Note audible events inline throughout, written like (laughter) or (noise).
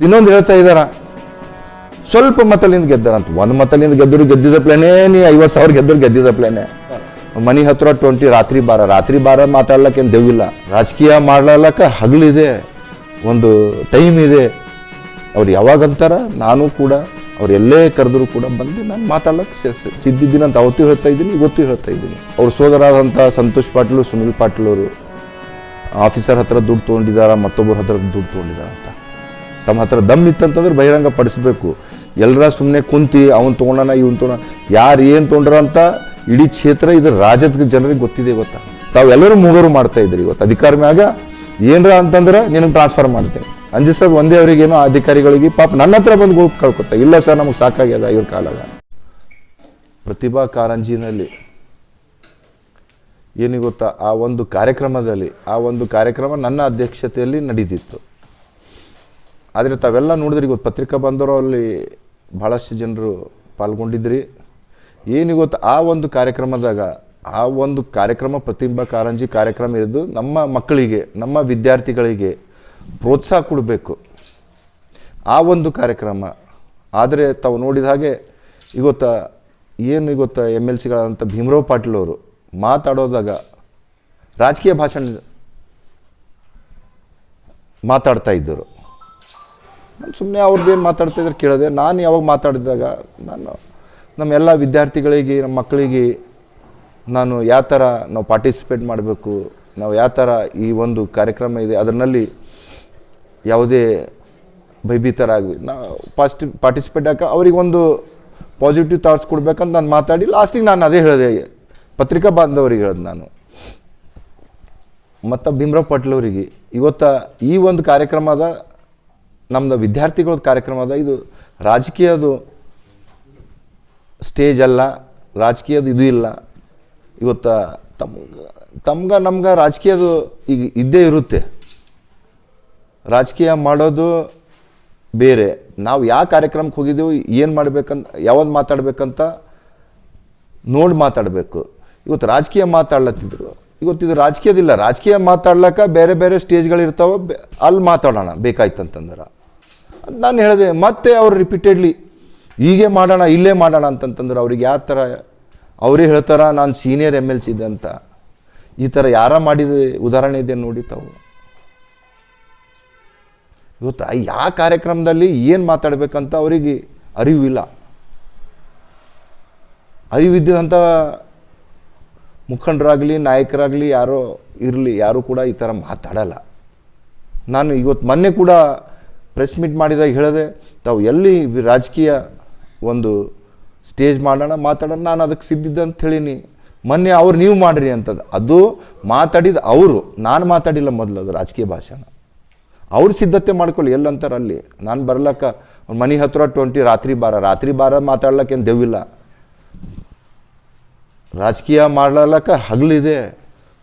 ಇನ್ನೊಂದು ಹೇಳ್ತಾ ಇದ್ದಾರ ಸ್ವಲ್ಪ ಮತಲಿಂದ ಗೆದ್ದಾರಂತ. ಒಂದ್ ಮತಲಿಂದ ಗೆದ್ದರು ಗೆದ್ದಿದ ಪ್ಲೇನೇ ನೀ ಐವತ್ತು ಸಾವಿರ ಗೆದ್ದರು ಗೆದ್ದಿದ ಪ್ಲೇನೇ ಮನಿ ಹತ್ರ ಟ್ವೆಂಟಿ ರಾತ್ರಿ ಬಾರ. ರಾತ್ರಿ ಬಾರ ಮಾತಾಡ್ಲಕ್ಕೆ ಏನು ದೆವ್ವಿಲ್ಲ. ರಾಜಕೀಯ ಮಾಡ್ಲಕ್ಕ ಹಗಲಿದೆ ಒಂದು ಟೈಮ್ ಇದೆ. ಅವ್ರು ಯಾವಾಗಂತಾರ ನಾನು ಕೂಡ, ಅವ್ರು ಎಲ್ಲೇ ಕರೆದ್ರು ಕೂಡ ಬಂದು ನಾನು ಮಾತಾಡಕ್ಕೆ ಸ- ಸ- ಸಿದ್ಧಿದ್ದೀನಿ ಅಂತ ಅವತ್ತು ಹೇಳ್ತಾ ಇದ್ದೀನಿ, ಇವತ್ತು ಹೇಳ್ತಾ ಇದ್ದೀನಿ. ಅವ್ರ ಸೋದರಾದಂಥ ಸಂತೋಷ್ ಪಾಟೀಲ್, ಸುನಿಲ್ ಪಾಟೀಲ್ ಅವರು. ಆಫೀಸರ್ ಹತ್ರ ದುಡ್ಡು ತೊಗೊಂಡಿದ್ದಾರ ಮತ್ತೊಬ್ಬರ ಹತ್ರ ದುಡ್ಡು ತೊಗೊಂಡಿದ್ದಾರ ಅಂತ. ತಮ್ಮ ಹತ್ರ ದಮ್ ಇತ್ತಂತಂದ್ರೆ ಬಹಿರಂಗ ಪಡಿಸ್ಬೇಕು. ಎಲ್ಲರ ಸುಮ್ಮನೆ ಕುಂತಿ, ಅವ್ನು ತೊಗೊಂಡನ, ಇವ್ನು ತೊಗೊಂಡ ಯಾರು ಏನು ತೊಗೊಂಡ್ರ ಅಂತ ಇಡೀ ಕ್ಷೇತ್ರ ಇದು ರಾಜ್ಯದ ಜನರಿಗೆ ಗೊತ್ತಿದೆ ಗೊತ್ತಾ? ತಾವೆಲ್ಲರೂ ಮೂಗರು ಮಾಡ್ತಾ ಇದ್ರಿ ಇವತ್ತು. ಅಧಿಕಾರಿ ಮ್ಯಾಗ ಏನರ ಅಂತಂದ್ರೆ ನಿನಗೆ ಟ್ರಾನ್ಸ್ಫರ್ ಮಾಡ್ತೇನೆ. ಸರ್, ಒಂದೇ ಅವರಿಗೇನೋ ಅಧಿಕಾರಿಗಳಿಗೆ ಪಾಪ ನನ್ನ ಹತ್ರ ಬಂದು ಗುಳ್ ಕಳ್ಕೊತ ಇಲ್ಲ ಸರ್, ನಮಗೆ ಸಾಕಾಗ್ಯದ ಇವ್ರ ಕಾಲಾಗ. ಪ್ರತಿಭಾ ಕಾರಂಜಿನಲ್ಲಿ ಏನು ಗೊತ್ತಾ ಆ ಒಂದು ಕಾರ್ಯಕ್ರಮದಲ್ಲಿ, ಆ ಒಂದು ಕಾರ್ಯಕ್ರಮ ನನ್ನ ಅಧ್ಯಕ್ಷತೆಯಲ್ಲಿ ನಡೀತಿತ್ತು. ಆದರೆ ತಾವೆಲ್ಲ ನೋಡಿದ್ರಿ ಇವತ್ತು ಪತ್ರಿಕಾ ಬಂದವರು ಅಲ್ಲಿ ಭಾಳಷ್ಟು ಜನರು ಪಾಲ್ಗೊಂಡಿದ್ರಿ. ಏನು ಗೊತ್ತಾ ಆ ಒಂದು ಕಾರ್ಯಕ್ರಮದಾಗ, ಆ ಒಂದು ಕಾರ್ಯಕ್ರಮ ಪ್ರತಿಭಾ ಕಾರಂಜಿ ಕಾರ್ಯಕ್ರಮ ಇರೋದು ನಮ್ಮ ಮಕ್ಕಳಿಗೆ, ನಮ್ಮ ವಿದ್ಯಾರ್ಥಿಗಳಿಗೆ ಪ್ರೋತ್ಸಾಹ ಕೊಡಬೇಕು. ಆ ಒಂದು ಕಾರ್ಯಕ್ರಮ. ಆದರೆ ತಾವು ನೋಡಿದ ಹಾಗೆ ಇವತ್ತ ಏನು ಇವತ್ತ ಎಂ ಎಲ್ ಸಿಗಳಾದಂಥ ಭೀಮರಾವ್ ಪಾಟೀಲ್ ಅವರು ಮಾತಾಡೋದಾಗ ರಾಜಕೀಯ ಭಾಷಣ ಮಾತಾಡ್ತಾ ಇದ್ದರು. ನಾನು ಸುಮ್ಮನೆ ಅವ್ರದ್ದು ಏನು ಮಾತಾಡ್ತಿದ್ರೆ ಕೇಳಿದೆ. ನಾನು ಯಾವಾಗ ಮಾತಾಡಿದಾಗ ನಾನು ನಮ್ಮ ಎಲ್ಲ ವಿದ್ಯಾರ್ಥಿಗಳಿಗೆ, ನಮ್ಮ ಮಕ್ಕಳಿಗೆ ನಾನು ಯಾವ ಥರ ನಾವು ಪಾರ್ಟಿಸಿಪೇಟ್ ಮಾಡಬೇಕು, ನಾವು ಯಾವ ಥರ ಈ ಒಂದು ಕಾರ್ಯಕ್ರಮ ಇದೆ, ಅದರಲ್ಲಿ ಯಾವುದೇ ಭಯಭೀತರಾಗಲಿ ನಾವು ಪಾಸಿಟಿವ್ ಪಾರ್ಟಿಸಿಪೇಟ್ ಹಾಕ ಅವ್ರಿಗೆ ಒಂದು ಪಾಸಿಟಿವ್ ಥಾಟ್ಸ್ ಕೊಡ್ಬೇಕಂತ ನಾನು ಮಾತಾಡಿ ಲಾಸ್ಟಿಗೆ ನಾನು ಅದೇ ಹೇಳಿದೆ. ಪತ್ರಿಕಾ ಬಾಂಧವರಿಗೆ ಹೇಳಿದೆ ನಾನು. ಮತ್ತು ಭೀಮರಾವ್ ಪಾಟೀಲ್ ಅವರಿಗೆ, ಇವತ್ತ ಈ ಒಂದು ಕಾರ್ಯಕ್ರಮದ ನಮ್ಮದು ವಿದ್ಯಾರ್ಥಿಗಳ ಕಾರ್ಯಕ್ರಮದ ಇದು ರಾಜಕೀಯದು ಸ್ಟೇಜ್ ಅಲ್ಲ ರಾಜಕೀಯದ ಇದು ಇಲ್ಲ. ಇವತ್ತು ತಮ್ಗೆ ತಮ್ಗೆ, ನಮ್ಗೆ ರಾಜಕೀಯದು ಈಗ ಇದ್ದೇ ಇರುತ್ತೆ. ರಾಜಕೀಯ ಮಾಡೋದು ಬೇರೆ. ನಾವು ಯಾವ ಕಾರ್ಯಕ್ರಮಕ್ಕೆ ಹೋಗಿದ್ದೆವು, ಏನು ಮಾಡ್ಬೇಕಂತ ಯಾವ್ದು ಮಾತಾಡ್ಬೇಕಂತ ನೋಡಿ ಮಾತಾಡಬೇಕು. ಇವತ್ತು ರಾಜಕೀಯ ಮಾತಾಡ್ಲತ್ತಿದ್ರು. ಇವತ್ತಿದು ರಾಜಕೀಯದಿಲ್ಲ. ರಾಜಕೀಯ ಮಾತಾಡ್ಲಕ್ಕ ಬೇರೆ ಬೇರೆ ಸ್ಟೇಜ್ಗಳಿರ್ತಾವೆ ಅಲ್ಲಿ ಮಾತಾಡೋಣ ಬೇಕಾಯ್ತಂತಂದ್ರೆ. ನಾನು ಹೇಳಿದೆ, ಮತ್ತೆ ಅವ್ರು ರಿಪೀಟೆಡ್ಲಿ ಹೀಗೆ ಮಾಡೋಣ, ಇಲ್ಲೇ ಮಾಡೋಣ ಅಂತಂತಂದ್ರೆ, ಅವ್ರಿಗೆ ಯಾವ ಥರ, ಅವರೇ ಹೇಳ್ತಾರ, ನಾನು ಸೀನಿಯರ್ ಎಂ ಎಲ್ ಸಿ ಇದೆ ಅಂತ. ಈ ಥರ ಯಾರ ಮಾಡಿದ ಉದಾಹರಣೆ ಇದೆ ನೋಡಿ ತಾವು. ಇವತ್ತು ಯಾವ ಕಾರ್ಯಕ್ರಮದಲ್ಲಿ ಏನು ಮಾತಾಡಬೇಕಂತ ಅವರಿಗೆ ಅರಿವಿಲ್ಲ. ಅರಿವಿದ್ದಂಥ ಮುಖಂಡರಾಗಲಿ, ನಾಯಕರಾಗಲಿ ಯಾರೋ ಇರಲಿ, ಯಾರೂ ಕೂಡ ಈ ಥರ ಮಾತಾಡಲ್ಲ. ನಾನು ಇವತ್ತು ಮೊನ್ನೆ ಕೂಡ ಪ್ರೆಸ್ ಮೀಟ್ ಮಾಡಿದಾಗ ಹೇಳಿದೆ, ತಾವು ಎಲ್ಲಿ ರಾಜಕೀಯ ಒಂದು ಸ್ಟೇಜ್ ಮಾಡೋಣ, ಮಾತಾಡೋಣ, ನಾನು ಅದಕ್ಕೆ ಸಿದ್ಧಿದ್ದೆ ಅಂತ ಹೇಳಿನಿ. ಮೊನ್ನೆ ಅವ್ರು ನೀವು ಮಾಡಿರಿ ಅಂತದ್ದು ಅದು ಮಾತಾಡಿದ ಅವರು. ನಾನು ಮಾತಾಡಿಲ್ಲ ಮೊದಲು ಅದು ರಾಜಕೀಯ ಭಾಷಣ. ಅವ್ರು ಸಿದ್ಧತೆ ಮಾಡ್ಕೊಳ್ಳಿ, ಎಲ್ಲಂತಾರೆ ಅಲ್ಲಿ. ನಾನು ಬರ್ಲಕ್ಕ ಮನೆ ಹತ್ರ ಟ್ವೆಂಟಿ ರಾತ್ರಿ ಬಾರ. ರಾತ್ರಿ ಬಾರ ಮಾತಾಡ್ಲಕ್ಕೇನು ದೇವಿಲ್ಲ ರಾಜಕೀಯ ಮಾಡ್ಲಕ್ಕ ಹಗಲಿದೆ.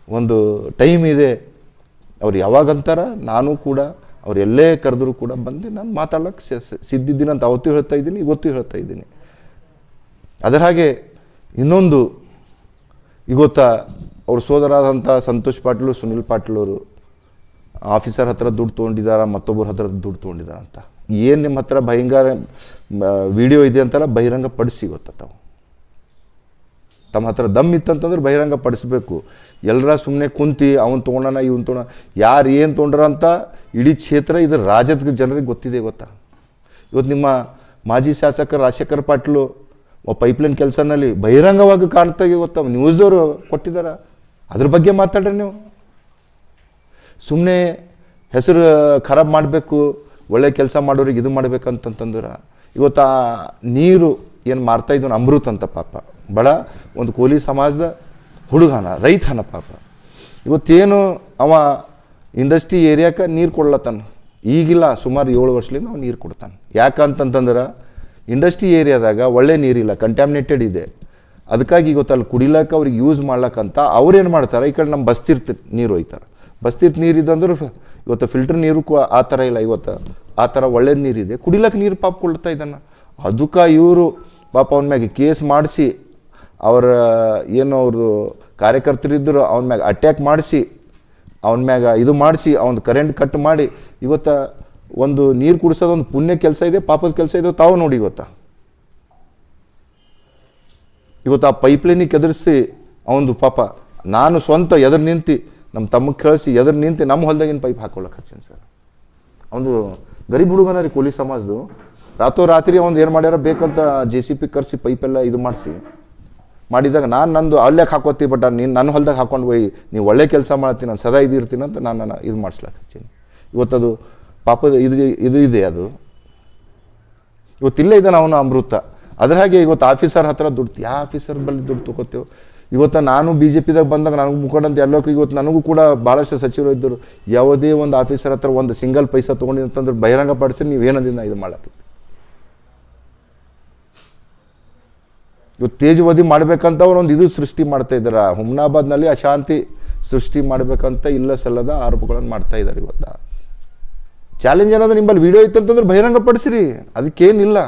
ಒಂದು ಟೈಮ್ ಇದೆ. ಅವ್ರು ಯಾವಾಗಂತಾರ ನಾನು ಕೂಡ ಅವ್ರು ಎಲ್ಲೇ ಕರೆದ್ರು ಕೂಡ ಬಂದು ನಾನು ಮಾತಾಡೋಕ್ಕೆ ಸಿದ್ಧಿದ್ದೀನಿ ಅಂತ ಅವತ್ತು ಹೇಳ್ತಾ ಇದ್ದೀನಿ, ಇವತ್ತು ಹೇಳ್ತಾ ಇದ್ದೀನಿ. ಅದರ ಹಾಗೆ ಇನ್ನೊಂದು, ಇವತ್ತ ಅವ್ರ ಸೋದರಾದಂಥ ಸಂತೋಷ್ ಪಾಟೀಲು, ಸುನಿಲ್ ಪಾಟೀಲ್ ಅವರು ಆಫೀಸರ್ ಹತ್ರ ದುಡ್ಡು ತೊಗೊಂಡಿದ್ದಾರ ಮತ್ತೊಬ್ಬರ ಹತ್ರ ದುಡ್ಡು ತೊಗೊಂಡಿದ್ದಾರ ಅಂತ ಏನು ನಿಮ್ಮ ಹತ್ರ ಭಯಂಕರ ವಿಡಿಯೋ ಇದೆ ಅಂತಾರ ಬಹಿರಂಗ ಪಡಿಸಿ ಗೊತ್ತ ತಾವು. ತಮ್ಮ ಹತ್ರ ದಮ್ ಇತ್ತಂತಂದ್ರೆ ಬಹಿರಂಗ ಪಡಿಸ್ಬೇಕು. ಎಲ್ಲರ ಸುಮ್ಮನೆ ಕುಂತಿ, ಅವ್ನು ತೊಗೊಂಡನ, ಇವ್ನು ತೊಗೊಂಡ ಯಾರು ಏನು ತೊಗೊಂಡ್ರ ಅಂತ ಇಡೀ ಕ್ಷೇತ್ರ ಇದು ರಾಜ್ಯದ ಜನರಿಗೆ ಗೊತ್ತಿದೆ ಗೊತ್ತಾ? ಇವತ್ತು ನಿಮ್ಮ ಮಾಜಿ ಶಾಸಕ ರಾಜಶೇಖರ್ ಪಾಟೀಲು ಪೈಪ್ಲೈನ್ ಕೆಲಸನಲ್ಲಿ ಬಹಿರಂಗವಾಗಿ ಕಾಣ್ತಾ ಗೊತ್ತಾ? ನ್ಯೂಸ್ದವರು ಕೊಟ್ಟಿದ್ದಾರ ಅದ್ರ ಬಗ್ಗೆ ಮಾತಾಡ್ರಿ ನೀವು. ಸುಮ್ಮನೆ ಹೆಸರು ಖರಾಬ್ ಮಾಡಬೇಕು, ಒಳ್ಳೆ ಕೆಲಸ ಮಾಡೋರಿಗೆ ಇದು ಮಾಡ್ಬೇಕಂತಂತಂದ್ರೆ ಇವತ್ತು ಆ ನೀರು ಏನು ಮಾರ್ತಾ ಇದ್ದಾನೆ ಅಮೃತ್ ಅಂತ ಪಾಪ. ಬಡ ಒಂದು ಕೋಲಿ ಸಮಾಜದ ಹುಡುಗನ, ರೈತನ ಪಾಪ. ಇವತ್ತೇನು ಅವ ಇಂಡಸ್ಟ್ರಿ ಏರಿಯಾಕ್ಕೆ ನೀರು ಕೊಡ್ಲತ್ತಾನ? ಈಗಿಲ್ಲ, ಸುಮಾರು ಏಳು ವರ್ಷದಿಂದ ಅವ್ನು ನೀರು ಕೊಡ್ತಾನೆ. ಯಾಕಂತಂತಂದ್ರೆ ಇಂಡಸ್ಟ್ರಿ ಏರಿಯಾದಾಗ ಒಳ್ಳೆ ನೀರಿಲ್ಲ ಕಂಟ್ಯಾಮಿನೇಟೆಡ್ ಇದೆ. ಅದಕ್ಕಾಗಿ ಇವತ್ತು ಅಲ್ಲಿ ಕುಡಿಲಕ್ಕೆ ಅವ್ರಿಗೆ ಯೂಸ್ ಮಾಡ್ಲಕ್ಕಂತ ಅವ್ರೇನು ಮಾಡ್ತಾರೆ? ಈ ಕಡೆ ನಮ್ಮ ಬಸ್ತಿರ್ತ ನೀರು ಒಯ್ತಾರೆ. ಬಸ್ತಿರ್ತ ನೀರು ಇದ್ದಂದ್ರೆ ಇವತ್ತು ಫಿಲ್ಟರ್ ನೀರು ಆ ಥರ ಇಲ್ಲ ಇವತ್ತು. ಆ ಥರ ಒಳ್ಳೇದು ನೀರಿದೆ. ಕುಡಿಲಕ್ಕೆ ನೀರು ಪಾಪ ಕೊಡ್ತಾ ಇದ್ದಾನೆ. ಅದಕ್ಕೆ ಇವರು ಪಾಪ ಅವನ ಮ್ಯಾಗೆ ಕೇಸ್ ಮಾಡಿಸಿ ಅವರ, ಏನು ಅವ್ರದ್ದು ಕಾರ್ಯಕರ್ತರಿದ್ದರು ಅವನ ಮ್ಯಾಗ ಅಟ್ಯಾಕ್ ಮಾಡಿಸಿ, ಅವನ ಮ್ಯಾಗ ಇದು ಮಾಡಿಸಿ, ಅವ್ನ ಕರೆಂಟ್ ಕಟ್ ಮಾಡಿ, ಇವತ್ತು ಒಂದು ನೀರು ಕುಡಿಸೋದು ಒಂದು ಪುಣ್ಯ ಕೆಲಸ ಇದೆ, ಪಾಪದ ಕೆಲಸ ಇದೆ, ತಾವು ನೋಡಿ ಇವತ್ತ. ಇವತ್ತು ಆ ಪೈಪ್ಲೈನಿಗೆ ಕೆದರಿಸಿ ಅವನದು ಪಾಪ, ನಾನು ಸ್ವಂತ ಎದುರು ನಿಂತು ನಮ್ಮ ತಮ್ಮಗೆ ಕಳಿಸಿ ಎದುರು ನಿಂತು ನಮ್ಮ ಹೊಲ್ದಾಗಿನ ಪೈಪ್ ಹಾಕೊಳ್ಳೋಕೆ ಹಚ್ಚೀನಿ ಸರ್ ಅವನು ಗರೀಬ್ ಹುಡುಗನ ರೀ ಕೂಲಿ ಸಮಾಜದು. ರಾತ್ರೋರಾತ್ರಿ ಅವ್ನು ಏನು ಮಾಡ್ಯಾರ, ಬೇಕಂತ ಜೆ ಸಿ ಪಿ ಕರೆಸಿ ಪೈಪೆಲ್ಲ ಇದು ಮಾಡಿಸಿ ಮಾಡಿದಾಗ ನಾನು ನಂದು ಅಲ್ಲೇ ಹಾಕೋತಿ ಬಟ್ ನೀನು ನನ್ನ ಹೊಲ್ದಾಗ ಹಾಕೊಂಡು ಹೋಗಿ ನೀವು ಒಳ್ಳೆ ಕೆಲಸ ಮಾಡ್ತೀನಿ ನಾನು ಸದಾ ಇದಿರ್ತೀನಿ ಅಂತ ನಾನು ನಾನು ಇದು ಮಾಡಿಸ್ಲಾಕ ಹಚ್ಚೀನಿ. ಇವತ್ತದು ಪಾಪದ ಇದು ಇದು ಇದೆ ಅದು. ಇವತ್ತು ಇಲ್ಲೇ ಇದ್ದಾನೆ ಅವನು ಅಮೃತ. ಅದ್ರ ಹಾಗೆ ಇವತ್ತು ಆಫೀಸರ್ ಹತ್ರ ದುಡ್ಡು ಯಾವ ಆಫೀಸರ್ ಬಲ್ಲಿ ದುಡ್ಡು ತಗೋತೇವೆ ಇವತ್ತು ನಾನು ಬಿ ಜೆ ಪಿದಾಗ ಬಂದಾಗ ನನಗೆ ಮುಖಂಡಂತ ಎಲ್ಲೋಕೆ ಇವತ್ತು ನನಗೂ ಕೂಡ ಭಾಳಷ್ಟು ಸಚಿವರು ಇದ್ದರು. ಯಾವುದೇ ಒಂದು ಆಫೀಸರ್ ಹತ್ರ ಒಂದು ಸಿಂಗಲ್ ಪೈಸಾ ತೊಗೊಂಡಿದ್ದಂತಂದ್ರೆ ಬಹಿರಂಗ ಪಡಿಸಿ ನೀವು ಏನದಿಂದ ಇದು ಮಾಡಕ್ಕೆ? ಇವತ್ತು ತೇಜವಧಿ ಮಾಡ್ಬೇಕಂತ ಅವ್ರು ಒಂದು ಇದು ಸೃಷ್ಟಿ ಮಾಡ್ತಾ ಇದ್ದಾರೆ ಹುಮ್ನಾಬಾದ್ನಲ್ಲಿ ಅಶಾಂತಿ ಸೃಷ್ಟಿ ಮಾಡ್ಬೇಕಂತ ಇಲ್ಲ ಸಲ್ಲದ ಆರೋಪಗಳನ್ನು ಮಾಡ್ತಾ ಇದ್ದಾರೆ ಇವತ್ತು. ಚಾಲೆಂಜ್ ಏನಾದ್ರೆ ನಿಮ್ಮಲ್ಲಿ ವಿಡಿಯೋ ಇತ್ತಂತಂದ್ರೆ ಬಹಿರಂಗ ಪಡಿಸಿರಿ ಅದಕ್ಕೇನಿಲ್ಲ.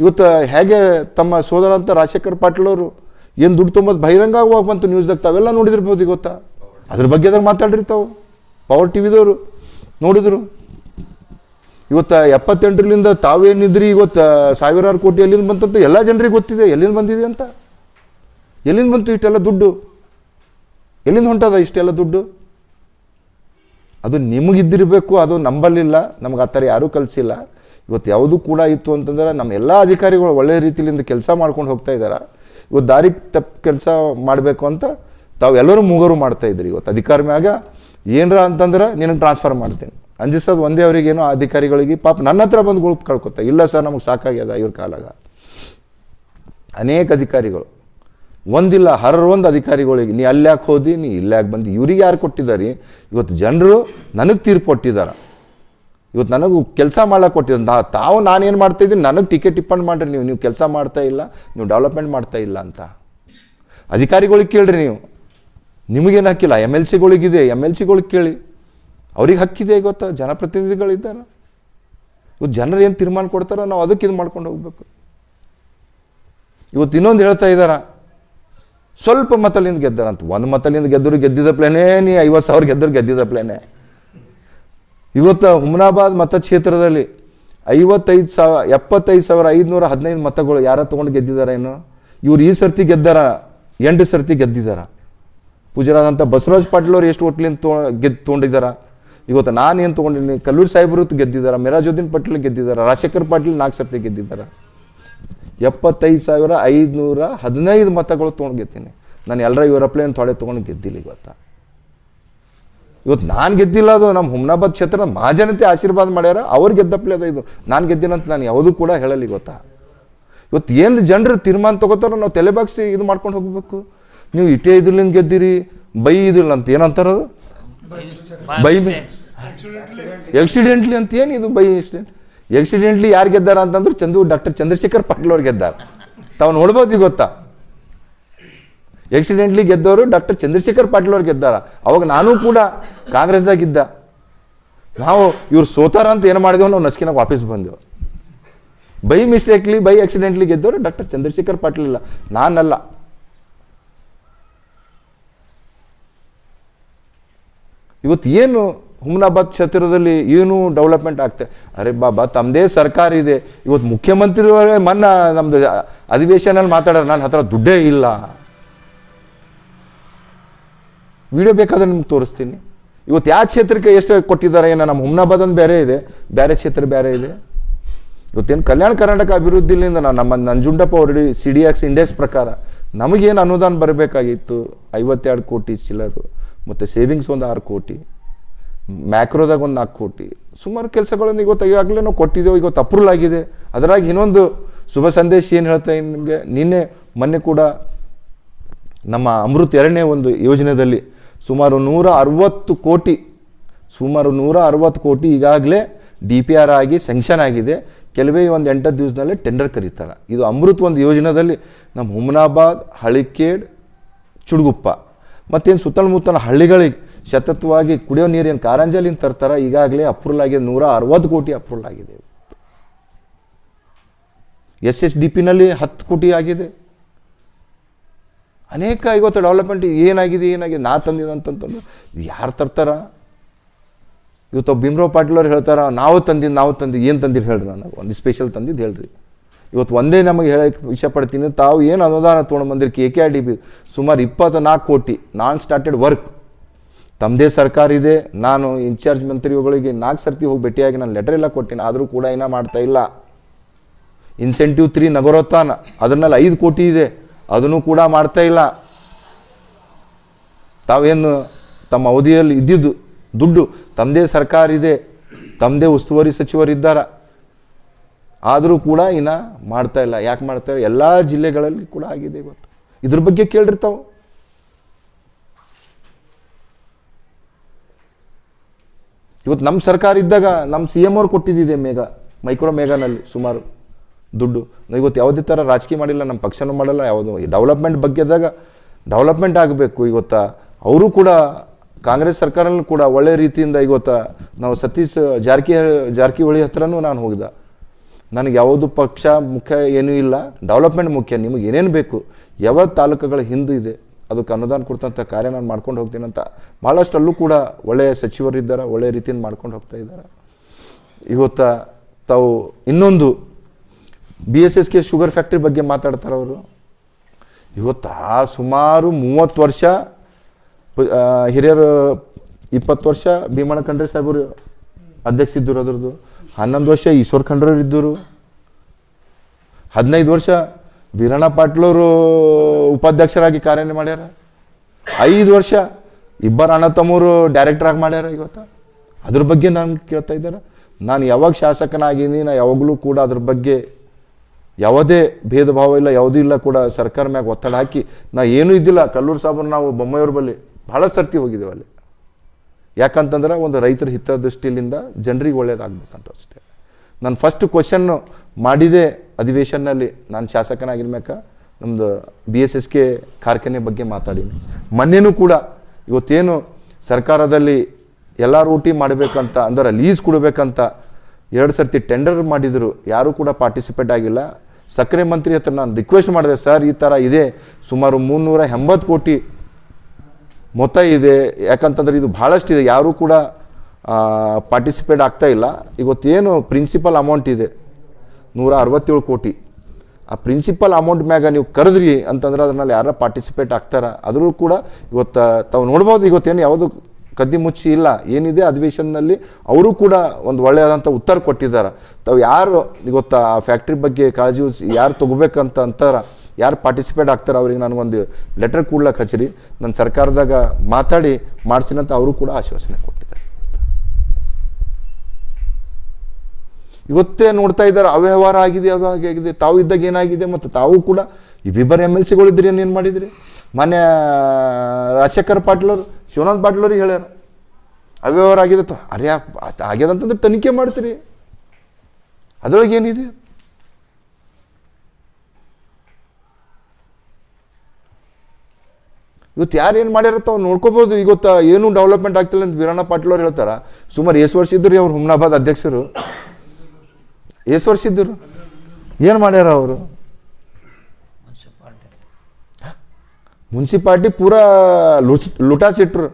ಇವತ್ತು ಹೇಗೆ ತಮ್ಮ ಸೋದರ ಅಂತ ರಾಜಶೇಖರ್ ಪಾಟೀಲ್ ಅವರು ಏನು ದುಡ್ಡು ತೊಂಬತ್ತು ಬಹಿರಂಗ ಆಗುವಾಗ ಬಂತು ನ್ಯೂಸ್ದಾಗ ತಾವೆಲ್ಲ ನೋಡಿದಿರ್ಬೋದು ಗೊತ್ತಾ? ಅದ್ರ ಬಗ್ಗೆ ಮಾತಾಡ್ರಿ ತಾವು. ಪವರ್ ಟಿ ವಿದವರು ನೋಡಿದ್ರು. ಇವತ್ತು ಎಪ್ಪತ್ತೆಂಟರಿಂದ ತಾವೇನಿದ್ರಿ? ಇವತ್ತು ಸಾವಿರಾರು ಕೋಟಿ ಎಲ್ಲಿಂದ ಬಂತಂತ ಎಲ್ಲ ಜನರಿಗೆ ಗೊತ್ತಿದೆ. ಎಲ್ಲಿಂದ ಬಂದಿದೆ ಅಂತ? ಎಲ್ಲಿಂದ ಬಂತು ಇಷ್ಟೆಲ್ಲ ದುಡ್ಡು? ಎಲ್ಲಿಂದ ಹೊಂಟದ ಇಷ್ಟೆಲ್ಲ ದುಡ್ಡು? ಅದು ನಿಮಗಿದ್ದಿರಬೇಕು, ಅದು ನಂಬಲಿಲ್ಲ. ನಮ್ಗೆ ಆ ಥರ ಯಾರೂ ಕಲಿಸಿಲ್ಲ. ಇವತ್ತು ಯಾವುದು ಕೂಡ ಇತ್ತು ಅಂತಂದ್ರೆ ನಮ್ಮ ಎಲ್ಲ ಅಧಿಕಾರಿಗಳು ಒಳ್ಳೆಯ ರೀತಿಯಿಂದ ಕೆಲಸ ಮಾಡ್ಕೊಂಡು ಹೋಗ್ತಾ ಇದ್ದಾರೆ ಇವತ್ತು ದಾರಿಗೆ ತಪ್ಪು ಕೆಲಸ ಮಾಡಬೇಕು ಅಂತ ತಾವು ಎಲ್ಲರೂ ಮೂಗರು ಮಾಡ್ತಾ ಇದ್ರಿ. ಇವತ್ತು ಅಧಿಕಾರ ಮ್ಯಾಗ ಏನರ ಅಂತಂದ್ರೆ ನಿನಗೆ ಟ್ರಾನ್ಸ್ಫರ್ ಮಾಡ್ತೀನಿ. ಅಂಜಿಸೋದು ಒಂದೇ ಅವರಿಗೇನೋ ಅಧಿಕಾರಿಗಳಿಗೆ ಪಾಪ ನನ್ನ ಹತ್ರ ಬಂದು ಗುಳ್ಪ್ ಕಳ್ಕೊತ ಇಲ್ಲ ಸರ್, ನಮಗೆ ಸಾಕಾಗ್ಯದ ಇವ್ರ ಕಾಲಾಗ. ಅನೇಕ ಅಧಿಕಾರಿಗಳು, ಒಂದಿಲ್ಲ ಹರರೊಂದು ಅಧಿಕಾರಿಗಳಿಗೆ, ನೀ ಅಲ್ಯಾಕೆ ಹೋದಿ, ನೀ ಇಲ್ಯಾಕೆ ಬಂದು, ಇವ್ರಿಗೆ ಯಾರು ಕೊಟ್ಟಿದ್ದಾರೆ ಇವತ್ತು ಜನರು ನನಗೆ ತೀರ್ಪು ಕೊಟ್ಟಿದ್ದಾರೆ ಇವತ್ತು ನನಗೂ ಕೆಲಸ ಮಾಡೋಕೆ ಕೊಟ್ಟಿದ್ದಾರೆ ನಾ, ತಾವು ನಾನೇನು ಮಾಡ್ತಾ ಇದ್ದೀನಿ, ನನಗೆ ಟಿಕೆಟ್ ಟಿಪ್ಪಣ್ ಮಾಡ್ರಿ ನೀವು. ನೀವು ಕೆಲಸ ಮಾಡ್ತಾ ಇಲ್ಲ, ನೀವು ಡೆವಲಪ್ಮೆಂಟ್ ಮಾಡ್ತಾ ಇಲ್ಲ ಅಂತ. ಅಧಿಕಾರಿಗಳಿಗೆ ಕೇಳ್ರಿ ನೀವು. ನಿಮಗೇನು ಹಾಕಿಲ್ಲ? ಎಂ ಎಲ್ ಸಿಗಳಿಗಿದೆ ಎಂ ಎಲ್ ಸಿಗಳಿಗೆ ಕೇಳಿ. ಅವ್ರಿಗೆ ಹಕ್ಕಿದೆ ಗೊತ್ತಾ? ಜನಪ್ರತಿನಿಧಿಗಳಿದ್ದಾರೆ. ಇವತ್ತು ಜನರು ಏನು ತೀರ್ಮಾನ ಕೊಡ್ತಾರೋ ನಾವು ಅದಕ್ಕೆ ಇದು ಮಾಡ್ಕೊಂಡು ಹೋಗ್ಬೇಕು. ಇವತ್ತು ಇನ್ನೊಂದು ಹೇಳ್ತಾ ಇದ್ದಾರ ಸ್ವಲ್ಪ ಮತಲಿಂದ ಗೆದ್ದಾರಂತ ಒಂದು ಮತಲಿಂದ ಗೆದ್ದರು ಗೆದ್ದಿದ್ದ ಪ್ಲೇನೇ ನೀ ಐವತ್ತು ಸಾವಿರ ಗೆದ್ದರು ಗೆದ್ದಿದ ಪ್ಲೇನೇ ಇವತ್ತು ಹುಮ್ನಾಬಾದ್ ಮತಕ್ಷೇತ್ರದಲ್ಲಿ ಐವತ್ತೈದು ಸಾವಿರ, ಎಪ್ಪತ್ತೈದು ಸಾವಿರ ಐದುನೂರ ಹದಿನೈದು ಮತಗಳು ಯಾರ ತೊಗೊಂಡು ಗೆದ್ದಿದ್ದಾರೆ ಏನು ಇವ್ರು ಈ ಸರ್ತಿ ಗೆದ್ದಾರ, ಎಂಟು ಸರ್ತಿ ಗೆದ್ದಿದ್ದಾರ. ಪೂಜರಾದಂಥ ಬಸವರಾಜ್ ಪಾಟೀಲ್ ಅವ್ರು ಎಷ್ಟು ಒಟ್ಲಿಂದ ತೊ ಗೆದ್ದು ತೊಗೊಂಡಿದ್ದಾರ? ಇವತ್ತು ನಾನು ಏನು ತೊಗೊಂಡಿನಿ ಕಲ್ಲೂರು ಸಾಹೇಬರು ಗೆದ್ದಿದ್ದಾರೆ ಮಿರಾಜುದ್ದೀನ್ ಪಟೇಲ್ ಗೆದ್ದಿದ್ದಾರೆ ರಾಜಶೇಖರ್ ಪಾಟೀಲ್ ನಾಲ್ಕು ಸರ್ತಿ ಗೆದ್ದಿದ್ದಾರೆ ಎಪ್ಪತ್ತೈದು ಸಾವಿರ ಐದುನೂರ ಹದಿನೈದು ಮತಗಳು ತೊಗೊಂಡು ಗೆದ್ದೀನಿ. ನಾನು ಎಲ್ಲರ ಯುವರಪ್ಲೇನ್ ತೊಳೆ ತೊಗೊಂಡು ಗೆದ್ದಿಲ್ಲ ಇವತ್ತು. ಇವತ್ತು ನಾನು ಗೆದ್ದಿಲ್ಲ ಅದು ನಮ್ಮ ಹುಮ್ನಾಬಾದ್ ಕ್ಷೇತ್ರ ಮಹಾಜನತೆ ಆಶೀರ್ವಾದ ಮಾಡ್ಯಾರ ಅವ್ರು ಗೆದ್ದಪ್ಲೆ ಅದು. ಇದು ನಾನು ಗೆದ್ದಿಲ್ಲ ಅಂತ ನಾನು ಯಾವುದೂ ಕೂಡ ಹೇಳಲಿ ಗೊತ್ತಾ ಇವತ್ತು ಏನು ಜನರು ತೀರ್ಮಾನ ತೊಗೋತಾರೋ ನಾವು ತಲೆಬಾಗ್ಸಿ ಇದು ಮಾಡ್ಕೊಂಡು ಹೋಗಬೇಕು. ನೀವು ಇಟೇ ಇದ್ರಲಿಂದ ಗೆದ್ದಿರಿ ಬೈ ಇದಿಲ್ಲ ಅಂತ ಏನಂತಾರ ಅದು? ಬೈ ಎಕ್ಸಿಡೆಂಟ್ಲಿ ಅಂತ ಏನು ಇದು ಬೈ ಎಕ್ಸಿಡೆಂಟ್ ಎಕ್ಸಿಡೆಂಟ್ಲಿ ಯಾರು ಗೆದ್ದಾರ ಅಂತಂದ್ರೆ ಚಂದು ಡಾಕ್ಟರ್ ಚಂದ್ರಶೇಖರ್ ಪಾಟೀಲ್ ಅವ್ರು ಗೆದ್ದಾರ. ತಾವು ನೋಡ್ಬೋದು ಗೊತ್ತಾ? ಎಕ್ಸಿಡೆಂಟ್ಲಿ ಗೆದ್ದವರು ಡಾಕ್ಟರ್ ಚಂದ್ರಶೇಖರ್ ಪಾಟೀಲ್ ಅವ್ರು ಗೆದ್ದಾರ. ಅವಾಗ ನಾನು ಕೂಡ ಕಾಂಗ್ರೆಸ್ದಾಗ ಇದ್ದ. ನಾವು ಇವ್ರು ಸೋತಾರ ಅಂತ ಏನು ಮಾಡಿದೆವು ನಾವು ನಸ್ಕಿನಾಗ ವಾಪಸ್ ಬಂದೆವು. ಬೈ ಮಿಸ್ಟೇಕ್ಲಿ ಬೈ ಆಕ್ಸಿಡೆಂಟ್ಲಿ ಗೆದ್ದವರು ಡಾಕ್ಟರ್ ಚಂದ್ರಶೇಖರ್ ಪಾಟೀಲ್ ಇಲ್ಲ. ನಾನಲ್ಲ. ಇವತ್ತು ಏನು ಹುಮ್ನಾಬಾದ್ ಕ್ಷೇತ್ರದಲ್ಲಿ ಏನು ಡೆವಲಪ್ಮೆಂಟ್ ಆಗ್ತದೆ ಅರೆ ಬಾಬಾ ತಮ್ಮದೇ ಸರ್ಕಾರ ಇದೆ. ಇವತ್ತು ಮುಖ್ಯಮಂತ್ರಿಯವರೇ ಮೊನ್ನ ನಮ್ಮದು ಅಧಿವೇಶನಲ್ಲಿ ಮಾತಾಡೋರು ನನ್ನ ಹತ್ರ ದುಡ್ಡೇ ಇಲ್ಲ. ವಿಡಿಯೋ ಬೇಕಾದ್ರೆ ನಿಮ್ಗೆ ತೋರಿಸ್ತೀನಿ. ಇವತ್ತು ಯಾವ ಕ್ಷೇತ್ರಕ್ಕೆ ಎಷ್ಟು ಕೊಟ್ಟಿದ್ದಾರೆ, ಏನೋ ನಮ್ಮ ಹುಮ್ನಾಬಾದ್ ಒಂದು ಬೇರೆ ಇದೆ. ಬೇರೆ ಕ್ಷೇತ್ರ ಬೇರೆ ಇದೆ. ಇವತ್ತೇನು ಕಲ್ಯಾಣ ಕರ್ನಾಟಕ ಅಭಿವೃದ್ಧಿಲಿಂದ ನಾನು ನಮ್ಮ ನಂಜುಂಡಪ್ಪ ಅವರು ಸಿ ಡಿ ಎಕ್ಸ್ ಇಂಡೆಕ್ಸ್ ಪ್ರಕಾರ ನಮಗೇನು ಅನುದಾನ ಬರಬೇಕಾಗಿತ್ತು? ಐವತ್ತೆರಡು ಕೋಟಿ ಚಿಲ್ಲರು, ಮತ್ತು ಸೇವಿಂಗ್ಸ್ ಒಂದು ಆರು ಕೋಟಿ. ಮ್ಯಾಕ್ರೋದಾಗ ಒಂದು ನಾಲ್ಕು ಕೋಟಿ. ಸುಮಾರು ಕೆಲಸಗಳನ್ನು ಇವತ್ತು ಈಗಾಗಲೇ ನಾವು ಕೊಟ್ಟಿದ್ದೇವೆ ಇವತ್ತು ಅಪ್ರೂವಲ್ ಆಗಿದೆ ಅದರಾಗಿ ಇನ್ನೊಂದು ಶುಭ ಸಂದೇಶ ಏನು ಹೇಳ್ತಾ ನಿಮಗೆ, ನಿನ್ನೆ ಮೊನ್ನೆ ಕೂಡ ನಮ್ಮ ಅಮೃತ್ ಎರಡನೇ ಒಂದು ಯೋಜನೆಯಲ್ಲಿ ಸುಮಾರು ನೂರ ಅರವತ್ತು ಕೋಟಿ, ಸುಮಾರು ನೂರ ಅರವತ್ತು ಕೋಟಿ ಈಗಾಗಲೇ ಡಿ ಪಿ ಆರ್ ಆಗಿ ಸ್ಯಾಂಕ್ಷನ್ ಆಗಿದೆ. ಕೆಲವೇ ಒಂದು ಎಂಟತ್ತು ದಿವಸದಲ್ಲೇ ಟೆಂಡರ್ ಕರೀತಾರೆ. ಇದು ಅಮೃತ್ ಒಂದು ಯೋಜನೆಯಲ್ಲಿ ನಮ್ಮ ಹುಮನಾಬಾದ್, ಹಳಿಕೇಡ್, ಚುಡುಗುಪ್ಪ ಮತ್ತೇನು ಸುತ್ತಮುತ್ತಲ ಹಳ್ಳಿಗಳಿಗೆ ಸತತವಾಗಿ ಕುಡಿಯೋ ನೀರಿನ ಕಾರಂಜಲಿನ ತರ್ತಾರೆ, ಈಗಾಗಲೇ ಅಪ್ರೂವಲ್ ಆಗಿದೆ ನೂರ ಅರವತ್ತು ಕೋಟಿ ಅಪ್ರೂವಲ್ ಆಗಿದೆ ಎಸ್ ಎಸ್ ಡಿ ಪಿನಲ್ಲಿ ಹತ್ತು ಕೋಟಿ ಆಗಿದೆ. ಅನೇಕ ಇವತ್ತು ಡೆವಲಪ್ಮೆಂಟ್ ಏನಾಗಿದೆ ಏನಾಗಿದೆ, ನಾ ತಂದಿದೆ ಅಂತಂತಂದು ಇದು ಯಾರು ತರ್ತಾರ? ಇವತ್ತು ಭೀಮರಾವ್ ಪಾಟೀಲ್ ಅವ್ರು ಹೇಳ್ತಾರ, ನಾವು ತಂದಿದ್ದು, ನಾವು ತಂದು ಏನು ತಂದಿರಿ ಹೇಳ್ರಿ ನನಗೆ ಒಂದು ಸ್ಪೆಷಲ್ ತಂದಿದ್ದು ಹೇಳ್ರಿ. ಇವತ್ತು ಒಂದೇ ನಮಗೆ ಹೇಳಕ್ಕೆ ಇಷ್ಟಪಡ್ತೀನಿ ತಾವು ಏನು ಅನುದಾನ ತೊಗೊಂಡು ಬಂದಿರಿ K K R D B ಸುಮಾರು ಇಪ್ಪತ್ನಾಲ್ಕು ಕೋಟಿ ನಾನ್ ಸ್ಟಾರ್ಟೆಡ್ ವರ್ಕ್ ತಮ್ಮದೇ ಸರ್ಕಾರ ಇದೆ, ನಾನು ಇನ್ಚಾರ್ಜ್ ಮಂತ್ರಿಗಳಿಗೆ ನಾಲ್ಕು ಸರ್ತಿ ಹೋಗಿ ಭೇಟಿಯಾಗಿ ನಾನು ಲೆಟರ್ ಎಲ್ಲ ಕೊಟ್ಟಿನಿ, ಆದರೂ ಕೂಡ ಏನೂ ಮಾಡ್ತಾ ಇಲ್ಲ. ಇನ್ಸೆಂಟಿವ್ ತ್ರೀ ನಗರೋತ್ಥಾನ ಅದರಲ್ಲಿ ಐದು ಕೋಟಿ ಇದೆ, ಅದನ್ನು ಕೂಡ ಮಾಡ್ತಾ ಇಲ್ಲ. ತಾವೇನು ತಮ್ಮ ಅವಧಿಯಲ್ಲಿ ಇದ್ದಿದ್ದು ದುಡ್ಡು ತಮ್ಮದೇ ಸರ್ಕಾರ ಇದೆ ತಮ್ಮದೇ ಉಸ್ತುವಾರಿ ಸಚಿವರಿದ್ದಾರ ಆದರೂ ಕೂಡ ಇನ್ನು ಮಾಡ್ತಾ ಇಲ್ಲ. ಯಾಕೆ ಮಾಡ್ತಾ ಇಲ್ಲ? ಎಲ್ಲ ಜಿಲ್ಲೆಗಳಲ್ಲಿ ಕೂಡ ಆಗಿದೆ ಇವತ್ತು ಇದ್ರ ಬಗ್ಗೆ ಕೇಳ್ರಿ ಇವತ್ತು ನಮ್ಮ ಸರ್ಕಾರ ಇದ್ದಾಗ ನಮ್ಮ ಸಿ ಎಂ ಅವ್ರು ಕೊಟ್ಟಿದ್ದಿದೆ ಮೇಘ, ಮೈಕ್ರೋ ಮೇಘನಲ್ಲಿ ಸುಮಾರು ದುಡ್ಡು. ಇವತ್ತು ಯಾವುದೇ ಥರ ರಾಜಕೀಯ ಮಾಡಿಲ್ಲ ನಮ್ಮ ಪಕ್ಷನೂ ಮಾಡಲ್ಲ, ಯಾವುದು ಡೆವಲಪ್ಮೆಂಟ್ ಬಗ್ಗೆದಾಗ ಡೆವಲಪ್ಮೆಂಟ್ ಆಗಬೇಕು ಇವತ್ತು. ಅವರು ಕೂಡ, ಕಾಂಗ್ರೆಸ್ ಸರ್ಕಾರನೂ ಕೂಡ ಒಳ್ಳೆ ರೀತಿಯಿಂದ ಇವತ್ತು ನಾವು ಸತೀಶ್ ಜಾರಕಿಹೊಳಿ ಜಾರಕಿಹೊಳಿ ಹತ್ರನೂ ನಾನು ಹೋಗಿದ್ದೆ. ನನಗೆ ಯಾವುದು ಪಕ್ಷ ಮುಖ್ಯ ಏನೂ ಇಲ್ಲ ಡೆವಲಪ್ಮೆಂಟ್ ಮುಖ್ಯ, ನಿಮಗೆ ಏನೇನು ಬೇಕು, ಯಾವ ತಾಲೂಕುಗಳ ಹಿಂದೆ ಇದೆ ಅದಕ್ಕೆ ಅನುದಾನ ಕೊಡ್ತಂಥ ಕಾರ್ಯ ನಾನು ಮಾಡ್ಕೊಂಡು ಹೋಗ್ತೀನಂತ ಭಾಳಷ್ಟು ಅಲ್ಲೂ ಕೂಡ ಒಳ್ಳೆಯ ಸಚಿವರು ಇದ್ದಾರೆ ಒಳ್ಳೆಯ ರೀತಿಯಿಂದ ಮಾಡ್ಕೊಂಡು ಹೋಗ್ತಾ ಇದ್ದಾರೆ. ಇವತ್ತ ತಾವು ಇನ್ನೊಂದು B S S K sugar factory ಬಗ್ಗೆ ಮಾತಾಡ್ತಾರೆ ಅವರು. ಇವತ್ತು ಸುಮಾರು ಮೂವತ್ತು ವರ್ಷ ಹಿರಿಯರು ಇಪ್ಪತ್ತು ವರ್ಷ ಭೀಮಣ್ಣ ಖಂಡ್ರೆ ಸಾಹೇಬರು ಅಧ್ಯಕ್ಷ ಇದ್ದರು ಅದರದ್ದು. ಹನ್ನೊಂದು ವರ್ಷ ಈಶ್ವರ್ ಖಂಡ್ರವ್ರು ಇದ್ದರು. ಹದಿನೈದು ವರ್ಷ ವೀರಣ್ಣ ಪಾಟ್ಲೂರು ಉಪಾಧ್ಯಕ್ಷರಾಗಿ ಕಾರ್ಯ ಮಾಡ್ಯಾರ? ಐದು ವರ್ಷ ಇಬ್ಬರು ಅಣ್ಣ ತಮ್ಮರು ಡೈರೆಕ್ಟರ್ ಆಗಿ ಮಾಡ್ಯಾರ ಇವತ್ತು. ಅದ್ರ ಬಗ್ಗೆ ನಾನು ಕೇಳ್ತಾ ಇದ್ದಾರೆ. ನಾನು ಯಾವಾಗ ಶಾಸಕನಾಗೀನಿ, ನಾ ಯಾವಾಗಲೂ ಕೂಡ ಅದ್ರ ಬಗ್ಗೆ ಯಾವುದೇ ಭೇದ ಭಾವ ಇಲ್ಲ, ಯಾವುದೂ ಇಲ್ಲ ಕೂಡ ಸರ್ಕಾರ ಮ್ಯಾಗ ಒತ್ತಡ ಹಾಕಿ. ನಾ ಏನೂ ಇದ್ದಿಲ್ಲ, ಕಲ್ಲೂರು ಸಾಬರ್ ನಾವು ಬೊಮ್ಮೆಯವ್ರ ಬಳಿ ಭಾಳ ಸರ್ತಿ ಹೋಗಿದ್ದೇವೆ ಅಲ್ಲಿ. ಯಾಕಂತಂದ್ರೆ ಒಂದು ರೈತರ ಹಿತದೃಷ್ಟಿಯಿಂದ ಜನರಿಗೆ ಒಳ್ಳೇದಾಗಬೇಕಂತ ಅಷ್ಟೇ. ನನ್ನ ಫಸ್ಟ್ ಕ್ವಶನ್ನು ಮಾಡಿದೆ ಅಧಿವೇಶನಲ್ಲಿ ನಾನು ಶಾಸಕನಾಗಿರ್ಬೇಕ ನಮ್ಮದು ಬಿ ಎಸ್ ಎಸ್ ಕೆ ಕಾರ್ಖಾನೆ ಬಗ್ಗೆ ಮಾತಾಡೀನಿ. ಮೊನ್ನೆನೂ ಕೂಡ ಇವತ್ತೇನು ಸರ್ಕಾರದಲ್ಲಿ ಎಲ್ಲ ರೂಟಿ ಮಾಡಬೇಕಂತ ಅಂದರೆ ಲೀಸ್ ಕೊಡಬೇಕಂತ ಎರಡು ಸರ್ತಿ ಟೆಂಡರ್ ಮಾಡಿದರು, ಯಾರೂ ಕೂಡ ಪಾರ್ಟಿಸಿಪೇಟ್ ಆಗಿಲ್ಲ. ಸಕ್ಕರೆ ಮಂತ್ರಿ ಹತ್ರ ನಾನು ರಿಕ್ವೆಸ್ಟ್ ಮಾಡಿದೆ, ಸರ್, ಈ ಥರ ಇದೆ. ಸುಮಾರು ಮುನ್ನೂರ ಎಂಬತ್ತು ಕೋಟಿ ಮೊತ್ತ ಇದೆ. ಯಾಕಂತಂದ್ರೆ ಇದು ಭಾಳಷ್ಟಿದೆ ಯಾರೂ ಕೂಡ ಪಾರ್ಟಿಸಿಪೇಟ್ ಆಗ್ತಾ ಇಲ್ಲ. ಇವತ್ತೇನು ಪ್ರಿನ್ಸಿಪಲ್ ಅಮೌಂಟ್ ಇದೆ. ನೂರ ಅರವತ್ತೇಳು ಕೋಟಿ. ಆ ಪ್ರಿನ್ಸಿಪಲ್ ಅಮೌಂಟ್ ಮ್ಯಾಗ ನೀವು ಕರೆದ್ರಿ ಅಂತಂದ್ರೆ ಅದ್ರಲ್ಲಿ ಯಾರು ಪಾರ್ಟಿಸಿಪೇಟ್ ಆಗ್ತಾರ. ಆದರೂ ಕೂಡ ಇವತ್ತು ತಾವು ನೋಡ್ಬೋದು ಇವತ್ತೇನು ಯಾವುದು ಕದ್ದಿ ಮುಚ್ಚಿ ಇಲ್ಲ. ಏನಿದೆ ಅಧಿವೇಶನದಲ್ಲಿ ಅವರು ಕೂಡ ಒಂದು ಒಳ್ಳೆಯಾದಂಥ ಉತ್ತರ ಕೊಟ್ಟಿದ್ದಾರೆ. ತಾವು ಯಾರು ಇವತ್ತು ಆ ಫ್ಯಾಕ್ಟ್ರಿ ಬಗ್ಗೆ ಕಾಳಜಿ ಯಾರು ತೊಗೋಬೇಕಂತ ಅಂತಾರ, ಯಾರು ಪಾರ್ಟಿಸಿಪೇಟ್ ಆಗ್ತಾರೆ ಅವ್ರಿಗೆ ನನಗೊಂದು ಲೆಟರ್ ಕೂಡ್ಲಕ್ಕೆ ಹಚ್ಚಿರಿ. ನನ್ನ ಸರ್ಕಾರದಾಗ ಮಾತಾಡಿ ಮಾಡ್ತೀನಂತ ಅವರು ಕೂಡ ಆಶ್ವಾಸನೆ ಕೊಟ್ಟಿದ್ದಾರೆ. ಇವತ್ತೇ ನೋಡ್ತಾ ಇದ್ದಾರೆ, ಅವ್ಯವಹಾರ ಆಗಿದೆ, ಅದು ಹಾಗೆ ಆಗಿದೆ, ತಾವು ಇದ್ದಾಗ ಏನಾಗಿದೆ ಮತ್ತು ತಾವು ಕೂಡ ಈ ಇಬ್ಬರು ಎಂ ಎಲ್ ಸಿಗಳಿದ್ರಿ ಏನು ಮಾಡಿದ್ರಿ? ಮೊನ್ನೆ ರಾಜಶೇಖರ್ ಪಾಟೀಲರು ಶಿವನಾಥ್ ಪಾಟೀಲವ್ರಿಗೆ ಹೇಳ್ಯಾರ. ಅವ್ಯವಹಾರ ಆಗಿದೆ ತ- ಅರೆ ಆಗ್ಯದಂತಂದ್ರೆ ತನಿಖೆ ಮಾಡ್ತೀರಿ. ಅದರೊಳಗೆ ಏನಿದೆ? ಇವತ್ತು ಯಾರು ಏನು ಮಾಡ್ಯಾರತ್ತ ಅವ್ರು ನೋಡ್ಕೋಬೋದು. ಇವತ್ತು ಏನು ಡೆವಲಪ್ಮೆಂಟ್ ಆಗ್ತಿಲ್ಲ ಅಂತ ವೀರಣ್ಣ ಪಾಟೀಲ್ ಅವ್ರು ಹೇಳ್ತಾರೆ. ಸುಮಾರು ಎಷ್ಟು ವರ್ಷ ಇದ್ದರು ಅವ್ರು ಹುಮ್ನಾಬಾದ್ ಅಧ್ಯಕ್ಷರು. ಎಷ್ಟು ವರ್ಷ ಇದ್ದರು ಏನು ಮಾಡ್ಯಾರ ಅವರು? ಮುನ್ಸಿಪಾಲ್ಟಿ ಪೂರಾ ಲುಚ್ ಲುಟಾಸಿಟ್ರು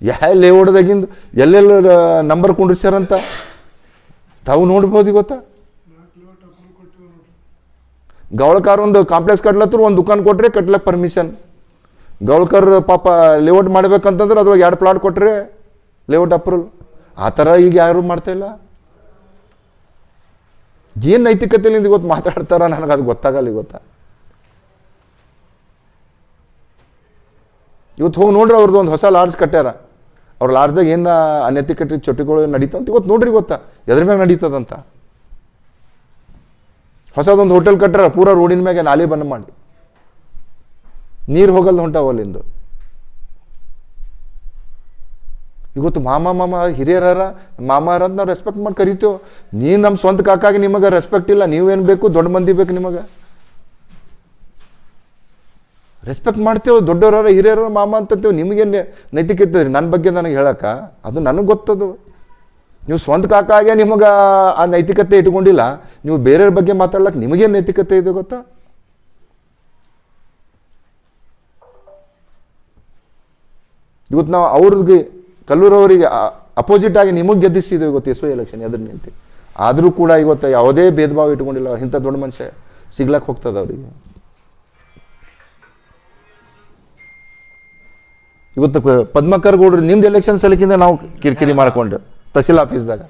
ಯಾವ ಲೇಔಟ್ದಾಗಿಂದ ಎಲ್ಲೆಲ್ಲ ನಂಬರ್ ಕುಂಡ್ರಿಸ್ಯಾರಂತ? ತಾವು ನೋಡ್ಬೋದು ಗೊತ್ತಾ? ಗೌಳ್ಕಾರ ಒಂದು ಕಾಂಪ್ಲೆಕ್ಸ್ ಕಟ್ಲತ್ತರು ಒಂದು ದುಕಾನ್ ಕೊಟ್ಟರೆ ಕಟ್ಲಕ್ಕೆ ಪರ್ಮಿಷನ್ ಗೌಳ್ಕರ್ ಪಾಪ ಲೇಔಟ್ ಮಾಡ್ಬೇಕಂತಂದ್ರೆ ಅದ್ರೊಳಗೆ ಎರಡು ಪ್ಲಾಟ್ ಕೊಟ್ಟರೆ ಲೇಔಟ್ ಅಪ್ರೂವಲ್ ಆ ಥರ ಈಗ ಯಾರು ಮಾಡ್ತಾ ಇಲ್ಲ. ಏನು ನೈತಿಕತೆಯಿಂದ ಇವತ್ತು ಮಾತಾಡ್ತಾರ ನನಗೆ ಅದು ಗೊತ್ತಾಗಲ್ಲ ಗೊತ್ತಾ ಇವತ್ತು ಹೋಗಿ ನೋಡ್ರಿ ಅವ್ರದ್ದು ಒಂದು ಹೊಸ ಲಾಡ್ಜ್ ಕಟ್ಟ್ಯಾರ ಅವ್ರ ಲಾಡ್ಜ್ದಾಗ ಏನು ಅನೈತಿಕತೆ ಚಟುಗಳು ನಡೀತಾವಂತ ಇವತ್ತು ನೋಡ್ರಿ ಗೊತ್ತಾ? ಎದ್ರ ಮ್ಯಾಗ ನಡೀತದಂತ? ಹೊಸದೊಂದು ಹೋಟೆಲ್ ಕಟ್ಟಾರ ಪೂರ ರೋಡಿನ ಮ್ಯಾಗೆ ನಾಲಿ ಬಂದ್ ಮಾಡಿ. ನೀರು ಹೋಗಲ್ದು ಹೊಂಟಾವ ಅಲ್ಲಿಂದು ಇವತ್ತು ಮಾಮ ಮಾಮ ಹಿರಿಯರ ಮಾಮಾರ ಅಂತ ನಾವು ರೆಸ್ಪೆಕ್ಟ್ ಮಾಡಿ ಕರಿತೇವೆ ನೀನು ನಮ್ಮ ಸ್ವಂತ ಕಾಕಾಗಿ ನಿಮಗೆ ರೆಸ್ಪೆಕ್ಟ್ ಇಲ್ಲ, ನೀವೇನು ಬೇಕು, ದೊಡ್ಡ ಮಂದಿ ಬೇಕು ನಿಮಗೆ? ರೆಸ್ಪೆಕ್ಟ್ ಮಾಡ್ತೇವೆ ದೊಡ್ಡವರ ಹಿರಿಯರ ಮಾಮ ಅಂತಂತೇವೆ ನಿಮಗೇನು ನೈತಿಕತೆ ರೀ ನನ್ನ ಬಗ್ಗೆ ನನಗೆ ಹೇಳಕ್ಕ? ಅದು ನನಗೆ ಗೊತ್ತದು. ನೀವು ಸ್ವಂತ ಕಾಕಾಗೆ ನಿಮಗೆ ಆ ನೈತಿಕತೆ ಇಟ್ಕೊಂಡಿಲ್ಲ, ನೀವು ಬೇರೆಯವ್ರ ಬಗ್ಗೆ ಮಾತಾಡ್ಲಕ್ಕೆ ನಿಮಗೇನು ನೈತಿಕತೆ ಇದೆ ಗೊತ್ತಾ? ಇವತ್ತು ನಾವು ಅವ್ರಿಗೆ ಕಲ್ಲೂರವರಿಗೆ ಅಪೋಸಿಟ್ ಆಗಿ ನಿಮಗೆ ಗೆದ್ದಿಸಿದ್ದು ಇವತ್ತು ಎಸ್ ಎಲೆಕ್ಷನ್ ಎದುರು ನಿಂತು ಆದರೂ ಕೂಡ ಇವತ್ತು ಯಾವುದೇ ಭೇದ ಭಾವ ಇಟ್ಕೊಂಡಿಲ್ಲ ಅವ್ರು, ಇಂಥ ದೊಡ್ಡ ಮನುಷ್ಯ ಸಿಗ್ಲಕ್ಕೆ ಹೋಗ್ತದೆ ಅವರಿಗೆ. ಇವತ್ತು ಪದ್ಮಕರ್ ಗೌಡ್ರು ನಿಮ್ದು ಎಲೆಕ್ಷನ್ ಸಲಕಿಂದ ನಾವು ಕಿರಿಕಿರಿ ಮಾಡ್ಕೊಂಡು ತಹಸೀಲ್ ಆಫೀಸ್ದಾಗ.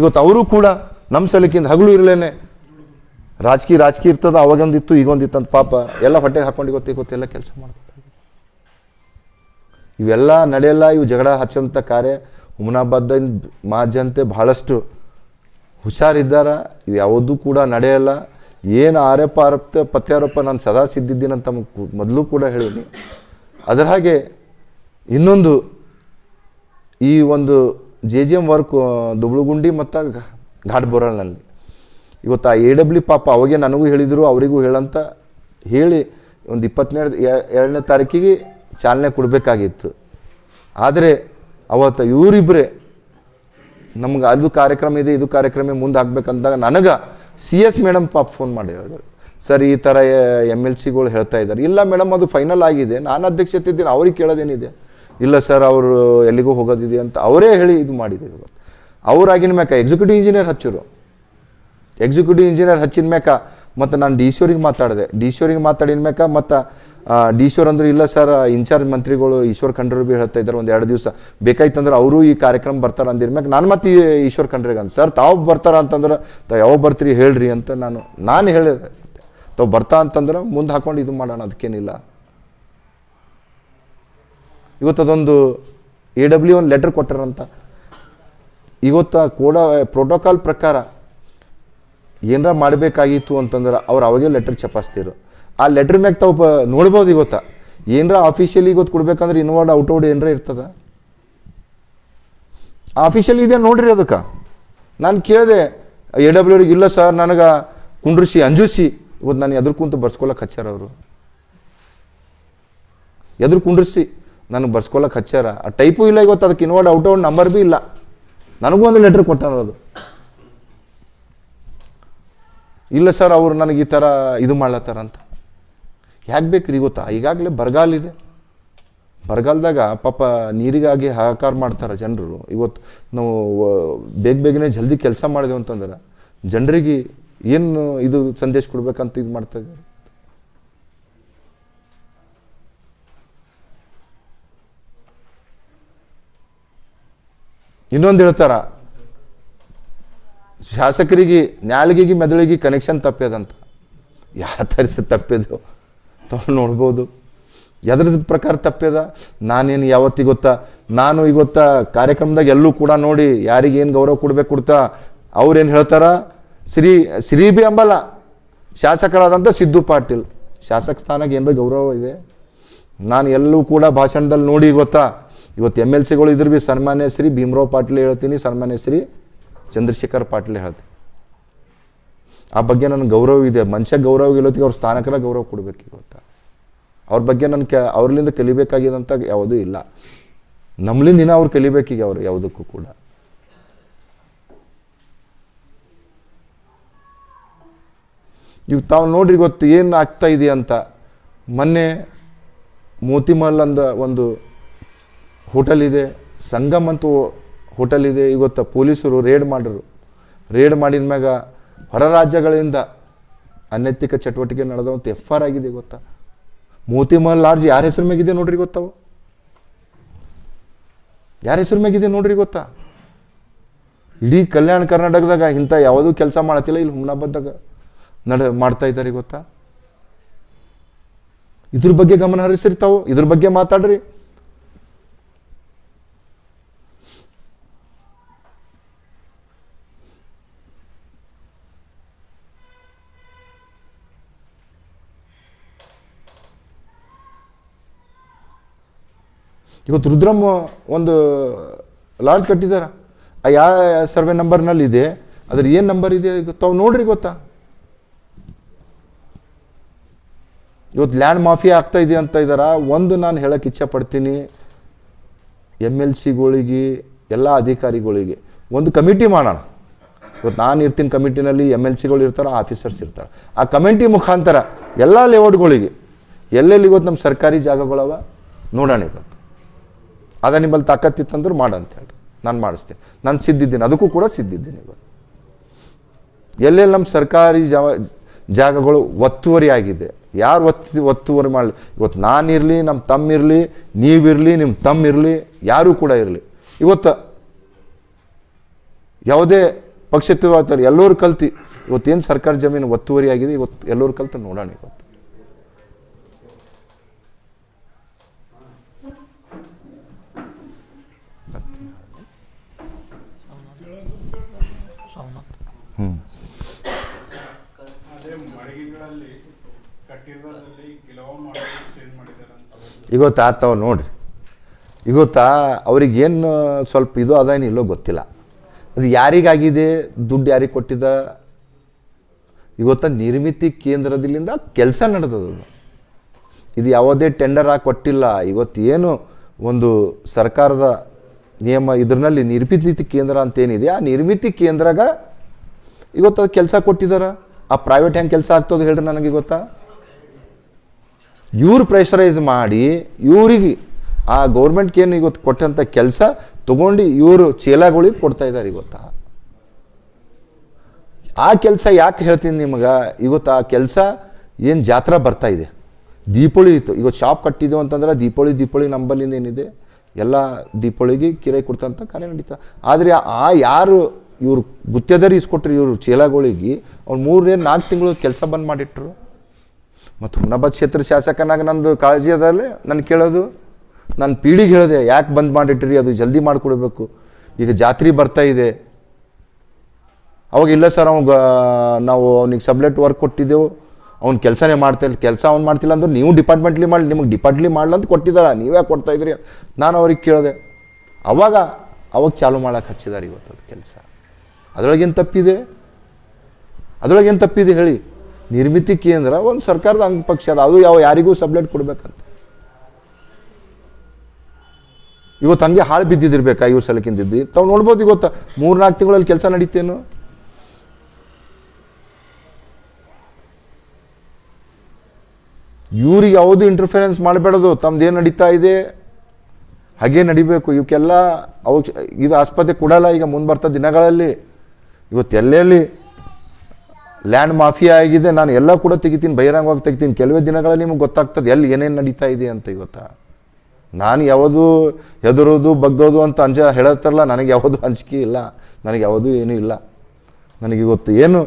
ಇವತ್ತು ಅವರು ಕೂಡ ನಮ್ಮ ಸಲಕಿಂದ ಹಗಲು ಇರಲೇನೆ. ರಾಜಕೀಯ ರಾಜಕೀಯ ಇರ್ತದ, ಅವಾಗೊಂದಿತ್ತು, ಈಗೊಂದಿತ್ತು ಅಂತ ಪಾಪ ಎಲ್ಲ ಹೊಟ್ಟೆಗೆ ಹಾಕೊಂಡು ಇವತ್ತು ಇವತ್ತೆಲ್ಲ ಕೆಲಸ ಮಾಡ್ತಾರೆ ಇವೆಲ್ಲ ನಡೆಯಲ್ಲ, ಇವು ಜಗಳ ಹಚ್ಚಂಥ ಕಾರ್ಯ. ಹುಮನಾಬಾದ ಮಾಜಂತೆ ಬಹಳಷ್ಟು ಹುಷಾರಿದ್ದಾರ, ಇವು ಯಾವುದೂ ಕೂಡ ನಡೆಯಲ್ಲ. ಏನು ಆರೋಪ ಆರೋಪ ಪತ್ಯಾರೋಪ ನಾನು ಸದಾ ಸಿದ್ದಿದ್ದೀನಂತ ಮೊದಲು ಕೂಡ ಹೇಳೀನಿ. ಅದರ ಹಾಗೆ ಇನ್ನೊಂದು, ಈ ಒಂದು J G M work, Dubalgundi ಮತ್ತು ಘಾಟ್ ಬೋರಲ್ನಲ್ಲಿ ಇವತ್ತು ಆ ಎ ಡಬ್ಲ್ಯೂ ಪಾಪ ಅವಾಗೆ ನನಗೂ ಹೇಳಿದರು, ಅವರಿಗೂ ಹೇಳಂತ ಹೇಳಿ, ಒಂದು ಇಪ್ಪತ್ತನೇ ಎರಡನೇ ತಾರೀಕಿಗೆ ಚಾಲನೆ ಕೊಡಬೇಕಾಗಿತ್ತು. ಆದರೆ ಅವತ್ತು ಇವರಿಬ್ಬರೇ ನಮ್ಗೆ ಅದು ಕಾರ್ಯಕ್ರಮ ಇದೆ, ಇದು ಕಾರ್ಯಕ್ರಮ ಮುಂದೆ ಹಾಕ್ಬೇಕಂದಾಗ ನನಗೆ ಸಿ ಎಸ್ ಮೇಡಮ್ ಪಾಪ ಫೋನ್ ಮಾಡಿ ಹೇಳಿದ್ರು ಸರ್, ಈ ಥರ ಎಂ ಎಲ್ ಸಿಗಳು ಹೇಳ್ತಾ ಇದ್ದಾರೆ. ಇಲ್ಲ ಮೇಡಮ್, ಅದು ಫೈನಲ್ ಆಗಿದೆ. ನಾನು ಅಧ್ಯಕ್ಷತೆ ಇದ್ದೀನಿ, ಅವ್ರಿಗೆ ಕೇಳೋದೇನಿದೆ. ಇಲ್ಲ ಸರ್, ಅವರು ಎಲ್ಲಿಗೂ ಹೋಗೋದಿದೆ ಅಂತ ಅವರೇ ಹೇಳಿ ಇದು ಮಾಡಿದೆ ಇದು ಅವರಾಗಿನ ಮ್ಯಾಕ ಎಕ್ಸಿಕ್ಯೂಟಿವ್ ಇಂಜಿನಿಯರ್ ಹಚ್ಚರು. ಎಕ್ಸಿಕ್ಯೂಟಿವ್ ಇಂಜಿನಿಯರ್ ಹಚ್ಚಿದ ಮ್ಯಾಕ ಮತ್ತು ನಾನು ಡಿ ಸಿ ಅವ್ರಿಗೆ ಮಾತಾಡಿದೆ. ಡಿ ಸಿ ಅವ್ರಿಗೆ ಮಾತಾಡಿದ ಮ್ಯಾಕ ಮತ್ತು ಅವ್ರು ಅಂದ್ರೆ ಇಲ್ಲ ಸರ್ ಇನ್ಚಾರ್ಜ್ ಮಂತ್ರಿಗಳು ಈಶ್ವರ್ ಖಂಡ್ರೆ ಬಿ ಹೇಳ್ತಾ ಇದ್ದಾರೆ, ಒಂದು ಎರಡು ದಿವಸ. ಬೇಕಾಯ್ತಂದ್ರೆ ಅವರು ಈ ಕಾರ್ಯಕ್ರಮ ಬರ್ತಾರೆ ಅಂದಿರ ಮ್ಯಾಕ ನಾನು ಮತ್ತೆ ಈಶ್ವರ್ ಖಂಡ್ರೆಗೆ ಅಂತ ಸರ್ ತಾವು ಬರ್ತಾರ ಅಂತಂದ್ರೆ ತಾವು ಯಾವಾಗ ಬರ್ತೀರಿ ಹೇಳ್ರಿ ಅಂತ ನಾನು ನಾನು ಹೇಳಿದೆ ತಾವು ಬರ್ತಾ ಅಂತಂದ್ರೆ ಮುಂದೆ ಹಾಕೊಂಡು ಇದು ಮಾಡೋಣ, ಅದಕ್ಕೇನಿಲ್ಲ. ಇವತ್ತು ಅದೊಂದು ಎ ಡಬ್ಲ್ಯೂ ಒಂದು ಲೆಟರ್ ಕೊಟ್ಟಾರಂತ. ಇವತ್ತು ಕೂಡ ಪ್ರೋಟೋಕಾಲ್ ಪ್ರಕಾರ ಏನಾರ ಮಾಡಬೇಕಾಗಿತ್ತು ಅಂತಂದ್ರೆ ಅವ್ರು ಅವಾಗೇ ಲೆಟರ್ ಚಪಾಸ್ತಿರು ಆ ಲೆಟ್ರ್ ಮ್ಯಾಗ ತಾವು ನೋಡ್ಬೋದು ಇವತ್ತ. ಏನರ ಆಫೀಷಿಯಲಿ ಗೊತ್ತು ಕೊಡ್ಬೇಕಂದ್ರೆ ಇನ್ವರ್ಡ್ ಔಟ್ವರ್ಡ್ ಏನರ ಇರ್ತದ? ಆಫೀಷಿಯಲ್ ಇದೆ ನೋಡ್ರಿ ಅದಕ್ಕೆ. ನಾನು ಕೇಳಿದೆ ಎ ಡಬ್ಲ್ಯೂ ಇಲ್ಲ ಸರ್ ನನಗೆ ಕುಂಡ್ರಿಸಿ, ಅಂಜುಸಿ, ಇವತ್ತು ನಾನು ಎದುರು ಕುಂತು ಬರ್ಸ್ಕೊಳಕ್ಕೆ ಹಚ್ಚಾರ ಅವರು. ಎದುರು ಕುಂಡ್ರಿಸಿ ನನಗೆ ಬರ್ಸ್ಕೊಳಕ್ಕೆ ಹಚ್ಚಾರ ಆ ಟೈಪು ಇಲ್ಲ ಇವತ್ತು ಅದಕ್ಕೆ ಇನ್ವರ್ಡ್ ಔಟ್ವರ್ಡ್ ನಂಬರ್ ಬಿ ಇಲ್ಲ. ನನಗೂ ಒಂದು ಲೆಟ್ರ್ ಕೊಟ್ಟಾರ ಅದು. ಇಲ್ಲ ಸರ್ ಅವರು ನನಗೆ ಈ ಥರ ಇದು ಮಾಡ್ಲತ್ತಾರ ಅಂತ. ಯಾಕೆ ರೀ ಗೊತ್ತಾ? ಈಗಾಗಲೇ ಬರಗಾಲ ಇದೆ. ಬರಗಾಲದಾಗ ಪಾಪ ನೀರಿಗಾಗಿ ಹಾಹಾಕಾರ ಮಾಡ್ತಾರೆ ಜನರು. ಇವತ್ತು ನಾವು ಬೇಗ ಬೇಗನೆ ಜಲ್ದಿ ಕೆಲಸ ಮಾಡಿದೆವು ಅಂತಂದ್ರೆ ಜನರಿಗೆ ಏನು ಇದು ಸಂದೇಶ ಕೊಡ್ಬೇಕಂತ ಇದು ಮಾಡ್ತಾ ಇದ್ದಾರೆ? ಇನ್ನೊಂದು ಹೇಳ್ತಾರ, ಶಾಸಕರಿಗೆ ನ್ಯಾಲಿಗೆಗೆ ಮೆದುಳಿಗೆ ಕನೆಕ್ಷನ್ ತಪ್ಪ್ಯದಂತ ಯಾವ ಥರ ತಪ್ಪಿದ್ದು ತಾವು (laughs) ನೋಡ್ಬೋದು. ಎದ್ರದ ಪ್ರಕಾರ ತಪ್ಪ್ಯದ? ನಾನೇನು ಯಾವತ್ತಿ ಗೊತ್ತಾ? ನಾನು ಇವತ್ತ ಕಾರ್ಯಕ್ರಮದಾಗ ಎಲ್ಲೂ ಕೂಡ ನೋಡಿ ಯಾರಿಗೆ ಏನು ಗೌರವ ಕೊಡ್ಬೇಕು ಕೊಡ್ತಾ ಅವ್ರೇನು ಹೇಳ್ತಾರ? ಶ್ರೀ ಶ್ರೀ ಬಿ ಅಂಬಲ್ಲ. ಶಾಸಕರಾದಂಥ ಸಿದ್ದು ಪಾಟೀಲ್. ಶಾಸಕ ಸ್ಥಾನಕ್ಕೆ ಏನರ ಗೌರವ ಇದೆ? ನಾನು ಎಲ್ಲೂ ಕೂಡ ಭಾಷಣದಲ್ಲಿ ನೋಡಿ ಗೊತ್ತಾ. ಇವತ್ತು ಎಂ ಎಲ್ ಸಿಗಳು ಇದ್ರ ಬಿ ಸನ್ಮಾನ್ಯ ಶ್ರೀ ಭೀಮರಾವ್ ಪಾಟೀಲ್ ಹೇಳ್ತೀನಿ. ಸನ್ಮಾನ್ಯ ಶ್ರೀ ಚಂದ್ರಶೇಖರ್ ಪಾಟೀಲ್ ಹೇಳ್ತೀನಿ. ಆ ಬಗ್ಗೆ ನನಗೆ ಗೌರವ ಇದೆ. ಮನುಷ್ಯ ಗೌರವ ಇಲ್ಲೋತ್ತಿಗೆ ಅವ್ರ ಸ್ಥಾನಕ್ಕೆಲ್ಲ ಗೌರವ ಕೊಡಬೇಕು ಗೊತ್ತಾ? ಅವ್ರ ಬಗ್ಗೆ ನನ್ನ ಕೆ ಅವ್ರಲಿಂದ ಕಲಿಬೇಕಾಗಿದ್ದಂಥ ಯಾವುದೂ ಇಲ್ಲ. ನಮ್ಮಲಿಂದ ಇನ್ನೂ ಅವ್ರು ಕಲಿಬೇಕೀಗ ಅವ್ರು ಯಾವುದಕ್ಕೂ ಕೂಡ. ಈಗ ತಾವು ನೋಡ್ರಿ ಗೊತ್ತು ಏನು ಆಗ್ತಾ ಇದೆ ಅಂತ. ಮೊನ್ನೆ ಮೋತಿಮಹಲ್ ಅಂದ ಒಂದು ಹೋಟೆಲ್ ಇದೆ. ಸಂಗಮ್ ಅಂತೂ ಹೋಟೆಲ್ ಇದೆ. ಇವತ್ತು ಪೊಲೀಸರು ರೇಡ್ ಮಾಡಿದ್ರು ರೇಡ್ ಮಾಡಿದ ಮ್ಯಾಗ ಹೊರ ರಾಜ್ಯಗಳಿಂದ ಅನೈತಿಕ ಚಟುವಟಿಕೆ ನಡೆದಂತ ಎಫ್ ಆರ್ ಆಗಿದೆ ಗೊತ್ತಾ? ಮೋತಿಮಹಲ್ ಲಾಡ್ಜ್ ಯಾರ ಹೆಸರು ಮ್ಯಾಗಿದೆ ನೋಡ್ರಿ ಗೊತ್ತಾವು ಯಾರ ಹೆಸರು ಮ್ಯಾಗಿದೆ ನೋಡ್ರಿ ಗೊತ್ತಾ? ಇಡೀ ಕಲ್ಯಾಣ ಕರ್ನಾಟಕದಾಗ ಇಂಥ ಯಾವುದೂ ಕೆಲಸ ಮಾಡತ್ತಿಲ್ಲ ಇಲ್ಲಿ ಹುಮ್ನಾಬಾದ್ದಾಗ ನಡ ಮಾಡ್ತಾ ಇದ್ದಾರೆ ಗೊತ್ತಾ? ಇದ್ರ ಬಗ್ಗೆ ಗಮನ ಹರಿಸಿರ್ತಾವೆ? ತಾವು ಇದ್ರ ಬಗ್ಗೆ ಮಾತಾಡ್ರಿ. ಇವತ್ತು ರುದ್ರಮ್ಮ ಒಂದು ಲಾಡ್ಜ್ ಕಟ್ಟಿದಾರ. ಆ ಯಾವ ಸರ್ವೆ ನಂಬರ್ನಲ್ಲಿ ಇದೆ ಅದ್ರ ಏನು ನಂಬರ್ ಇದೆ ತಾವು ನೋಡ್ರಿ ಗೊತ್ತಾ? ಇವತ್ತು ಲ್ಯಾಂಡ್ ಮಾಫಿಯಾ ಆಗ್ತಾ ಇದೆ ಅಂತ ಇದ್ದಾರ ಒಂದು ನಾನು ಹೇಳಕ್ಕೆ ಇಚ್ಛೆ ಪಡ್ತೀನಿ ಎಂ ಎಲ್ ಸಿಗಳಿಗೆ, ಎಲ್ಲ ಅಧಿಕಾರಿಗಳಿಗೆ. ಒಂದು ಕಮಿಟಿ ಮಾಡೋಣ. ಇವತ್ತು ನಾನು ಇರ್ತೀನಿ ಕಮಿಟಿನಲ್ಲಿ, ಎಂ ಎಲ್ ಸಿಗಳು ಇರ್ತಾರೆ, ಆಫೀಸರ್ಸ್ ಇರ್ತಾರೆ. ಆ ಕಮಿಟಿ ಮುಖಾಂತರ ಎಲ್ಲ ಲೇಔಟ್ಗಳಿಗೆ, ಎಲ್ಲೆಲ್ಲಿ ಇವತ್ತು ನಮ್ಮ ಸರ್ಕಾರಿ ಜಾಗಗಳವ, ನೋಡೋಣ ಇವತ್ತು. ಅದ ನಿಮ್ಮಲ್ಲಿ ತಾಕತ್ತಿತ್ತಂದ್ರೆ ಮಾಡಂತ ಹೇಳಿ ನಾನು ಮಾಡಿಸ್ತೇನೆ. ನಾನು ಸಿದ್ದಿದ್ದೀನಿ. ಅದಕ್ಕೂ ಕೂಡ ಸಿದ್ದಿದ್ದೀನಿ ಇವತ್ತು. ಎಲ್ಲೆಲ್ಲಿ ನಮ್ಮ ಸರ್ಕಾರಿ ಜಾವ, ಜಾಗಗಳು ಒತ್ತುವರಿ ಆಗಿದೆ. ಯಾರು ಒತ್ತಿ, ಒತ್ತುವರಿ ಮಾಡಲಿ? ಇವತ್ತು ನಾನಿರಲಿ ನಮ್ಮ ತಮ್ಮ ಇರಲಿ ನೀವಿರಲಿ ನಿಮ್ಮ ತಮ್ಮ ಇರಲಿ, ಯಾರೂ ಕೂಡ ಇರಲಿ. ಇವತ್ತು ಯಾವುದೇ ಪಕ್ಷತ್ವದಲ್ಲಿ ಎಲ್ಲರೂ ಕಲ್ತಿ. ಇವತ್ತೇನು ಸರ್ಕಾರಿ ಜಮೀನು ಒತ್ತುವರಿ ಆಗಿದೆ, ಇವತ್ತು ಎಲ್ಲರೂ ಕಲ್ತು ನೋಡೋಣ ಇವತ್ತು ಅದೇ ಮಡಗಿಗಳಲ್ಲಿ ಕಟ್ಟಿರೋದ್ರಲ್ಲಿ ಕೆಲವು ಮಾಡಲ್ ಚೇಂಜ್ ಮಾಡಿದ್ದಾರೆ ಅಂತ ಇವತ್ತು ಆತವ ನೋಡ್ರಿ. ಇವತ್ತಾ ಅವ್ರಿಗೇನು ಸ್ವಲ್ಪ ಇದು ಅದೇನು ಇಲ್ಲೋ ಗೊತ್ತಿಲ್ಲ. ಅದು ಯಾರಿಗಾಗಿದೆ ದುಡ್ಡು ಯಾರಿಗೆ ಕೊಟ್ಟಿದ್ದ ಇವತ್ತ ನಿರ್ಮಿತಿ ಕೇಂದ್ರದಿಂದ ಕೆಲಸ ನಡೆದದು ಇದು ಯಾವುದೇ ಟೆಂಡರ್ ಆಗಿ ಕೊಟ್ಟಿಲ್ಲ. ಇವತ್ತು ಏನು ಒಂದು ಸರ್ಕಾರದ ನಿಯಮ ಇದರಲ್ಲಿ ನಿರ್ಮಿತಿ ಕೇಂದ್ರ ಅಂತೇನಿದೆ ಆ ನಿರ್ಮಿತಿ ಕೇಂದ್ರಾಗ ಇವತ್ತು ಅದು ಕೆಲಸ ಕೊಟ್ಟಿದ್ದಾರೆ ಆ ಪ್ರೈವೇಟ್ ಹೆಂಗೆ ಕೆಲಸ ಆಗ್ತದೆ ಹೇಳ್ರಿ ನನಗೆ ಗೊತ್ತಾ? ಇವ್ರು ಪ್ರೆಷರೈಸ್ ಮಾಡಿ, ಇವರಿಗೆ ಆ ಗೌರ್ಮೆಂಟ್ಗೆ ಏನು ಇವತ್ತು ಕೊಟ್ಟಂಥ ಕೆಲಸ ತಗೊಂಡು ಇವರು ಚೀಲಗಳಿಗೆ ಕೊಡ್ತಾ ಇದ್ದಾರೆ ಇವತ್ತು ಆ ಕೆಲಸ ಯಾಕೆ ಹೇಳ್ತೀನಿ ನಿಮಗೆ? ಇವತ್ತು ಆ ಕೆಲಸ ಏನು ಜಾತ್ರಾ ಬರ್ತಾ ಇದೆ. ದೀಪಾವಳಿ ಇತ್ತು. ಇವತ್ತು ಶಾಪ್ ಕಟ್ಟಿದ್ದೆವು ಅಂತಂದ್ರೆ ದೀಪಾವಳಿ ದೀಪಾವಳಿ ನಂಬಲ್ಲಿಂದ ಏನಿದೆ? ಎಲ್ಲ ದೀಪಾವಳಿಗೆ ಕಿರಾಯಿ ಕೊಡ್ತಂತ ಕಾರ್ಯ ನಡೀತಾ. ಆದರೆ ಆ ಯಾರು ಇವರು ಗುತ್ತೇದಾರಿ ಇಸ್ಕೊಟ್ರು ಇವರು ಚೀಲಗಳಿಗೆ ಅವ್ರು ಮೂರನೇ ನಾಲ್ಕು ತಿಂಗಳು ಕೆಲಸ ಬಂದ್ ಮಾಡಿಟ್ರು. ಮತ್ತು ಹುಮ್ನಾಬಾದ್ ಕ್ಷೇತ್ರ ಶಾಸಕನಾಗ ನಂದು ಕಾಳಜಿ ಅದಲ್ಲೇ ನಾನು ಕೇಳೋದು. ನಾನು ಪೀಳಿಗೆ ಹೇಳಿದೆ, ಯಾಕೆ ಬಂದ್ ಮಾಡಿಟ್ರಿ, ಅದು ಜಲ್ದಿ ಮಾಡಿಕೊಡ್ಬೇಕು. ಈಗ ಜಾತ್ರೆ ಬರ್ತಾ ಇದೆ. ಅವಾಗ ಇಲ್ಲ ಸರ್ ಅವಾಗ ನಾವು ಅವ್ನಿಗೆ ಸಬ್ಲೆಟ್ ವರ್ಕ್ ಕೊಟ್ಟಿದ್ದೆವು. ಅವ್ನು ಕೆಲಸನೇ ಮಾಡ್ತಾ ಇಲ್ಲ ಕೆಲಸ ಅವ್ನು ಮಾಡ್ತಿಲ್ಲ ಅಂದ್ರೆ ನೀವು ಡಿಪಾರ್ಟ್ಮೆಂಟ್ಲಿ ಮಾಡಿ, ನಿಮಗೆ ಡಿಪಾರ್ಟ್ಲಿ ಮಾಡ್ಲಂತ ಕೊಟ್ಟಿದ್ದಾರ ನೀವೇ ಕೊಡ್ತಾ ಇದ್ರಿ? ನಾನು ಅವ್ರಿಗೆ ಕೇಳಿದೆ. ಅವಾಗ ಅವಾಗ ಚಾಲು ಮಾಡೋಕೆ ಹಚ್ಚಿದಾರೆ ಇವತ್ತು ಅದು ಕೆಲಸ. ಅದರೊಳಗೇನು ತಪ್ಪಿದೆ? ಅದರೊಳಗೇನು ತಪ್ಪಿದೆ ಹೇಳಿ? ನಿರ್ಮಿತಿ ಕೇಂದ್ರ, ಒಂದು ಸರ್ಕಾರದ ಅಂಗಪಕ್ಷ ಅದ, ಅದು ಯಾವ ಯಾರಿಗೂ ಸಬ್ಲೆಟ್ ಕೊಡ್ಬೇಕಂತ. ಇವತ್ತು ಹಂಗೆ ಹಾಳು ಬಿದ್ದಿದ್ದಿರ್ಬೇಕಾ ಇವ್ರ ಸಲಕಿಂದಿದ್ದು ತಾವು ನೋಡ್ಬೋದು ಇವತ್ತು ಮೂರ್ನಾಲ್ಕು ತಿಂಗಳಲ್ಲಿ ಕೆಲಸ ನಡೀತೇನು? ಇವ್ರಿಗೆ ಯಾವುದು ಇಂಟರ್ಫಿರೆನ್ಸ್ ಮಾಡಬೇಡದು ತಮ್ಮದೇನು ನಡೀತಾ ಇದೆ? ಹಾಗೇ ನಡಿಬೇಕು, ಇವಕ್ಕೆಲ್ಲ ಅವ ಇದು ಆಸ್ಪತ್ರೆ ಕೊಡಲ್ಲ ಈಗ ಮುಂದೆ ಬರ್ತಾ ದಿನಗಳಲ್ಲಿ. ಇವತ್ತು ಎಲ್ಲೆಲ್ಲಿ ಲ್ಯಾಂಡ್ ಮಾಫಿಯಾ ಆಗಿದೆ, ನಾನು ಎಲ್ಲ ಕೂಡ ತೆಗಿತೀನಿ, ಬಹಿರಂಗವಾಗಿ ತೆಗಿತೀನಿ. ಕೆಲವೇ ದಿನಗಳಲ್ಲಿ ನಿಮಗೆ ಗೊತ್ತಾಗ್ತದೆ, ಎಲ್ಲಿ ಏನೇನು ನಡೀತಾ ಇದೆ ಅಂತ ಗೊತ್ತಾ ನಾನು ಯಾವುದು ಹೆದರೋದು, ಬಗ್ಗೋದು ಅಂತ ಅಂಜ ಹೇಳತ್ತಾರಲ್ಲ ನನಗೆ ಯಾವುದು ಅಂಜಿಕೆ ಇಲ್ಲ, ನನಗೆ ಯಾವುದೂ ಏನೂ ಇಲ್ಲ. ನನಗೆ ಗೊತ್ತು ಏನು,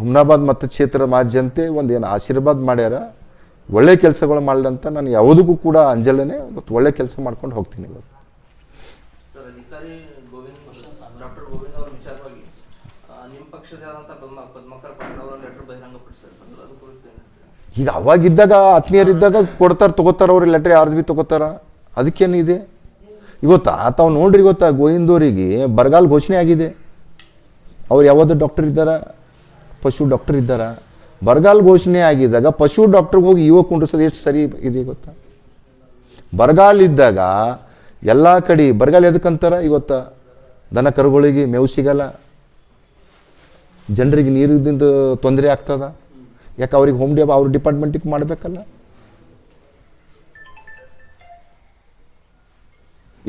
ಹುಮ್ನಾಬಾದ್ ಮತಕ್ಷೇತ್ರ ಮಾಜಂತೆ ಒಂದು ಏನು ಆಶೀರ್ವಾದ ಮಾಡ್ಯಾರ, ಒಳ್ಳೆ ಕೆಲಸಗಳು ಮಾಡಲಂತ ನಾನು ಯಾವುದಕ್ಕೂ ಕೂಡ ಅಂಜಲೇನೆ, ಒಳ್ಳೆ ಕೆಲಸ ಮಾಡ್ಕೊಂಡು ಹೋಗ್ತೀನಿ ಇವತ್ತು ಸರ್ ಅಧಿಕಾರಿ ಗೋವಿಂದ್ ಡಾಕ್ಟರ್ ಗೋವಿಂದ್ ಅವರ ವಿಚಾರವಾಗಿ ಆ, ನಿಮ್ಮ ಪಕ್ಷದಾದಂಥ ಪದ್ಮ ಪದ್ಮಕರ್ ಪಾಟೀಲ್ ಅವರ ಲೆಟರ್ ಬಹಿರಂಗಪಡಿಸಿದ್ದಾರೆ ಅಂದ್ರೆ ಅದು ಕುರಿತು ಏನ್ ಹೇಳ್ತೀರಾ? ಈಗ ಅವಾಗಿದ್ದಾಗ ಆತ್ಮೀಯರಿದ್ದಾಗ ಕೊಡ್ತಾರೆ ತೊಗೋತಾರೆ ಅವ್ರಿಗೆ ಲೆಟ್ರ್ ಯಾರ್ದು ಭೀ ತೊಗೋತಾರ? ಅದಕ್ಕೇನಿದೆ? ಇವತ್ತು ತಾವು ನೋಡ್ರಿ ಗೊತ್ತಾ ಗೋವಿಂದವರಿಗೆ ಬರಗಾಲ ಘೋಷಣೆ ಆಗಿದೆ. ಅವ್ರು ಯಾವುದು ಡಾಕ್ಟರ್ ಇದ್ದಾರ? ಪಶು ಡಾಕ್ಟರ್ ಇದ್ದಾರ? ಬರಗಾಲ ಘೋಷಣೆ ಆಗಿದ್ದಾಗ ಪಶು ಡಾಕ್ಟ್ರಿಗೆ ಹೋಗಿ ಯುವ ಕುಂಡ್ರಿಸೋದು ಎಷ್ಟು ಸರಿ ಇದೆ ಗೊತ್ತಾ? ಬರಗಾಲ ಇದ್ದಾಗ ಎಲ್ಲ ಕಡೆ ಬರಗಾಲ ಎದಕ್ಕಂತಾರ ಇವತ್ತು? ದನ ಕರುಗಳಿಗೆ ಮೇವು ಸಿಗಲ್ಲ. ಜನರಿಗೆ ನೀರಿದ್ದಿಂದ ತೊಂದರೆ ಆಗ್ತದ? ಯಾಕೆ ಅವ್ರಿಗೆ ಹೋಮ್ ಡೇ ಅವ್ರ ಡಿಪಾರ್ಟ್ಮೆಂಟಿಗೆ ಮಾಡಬೇಕಲ್ಲ?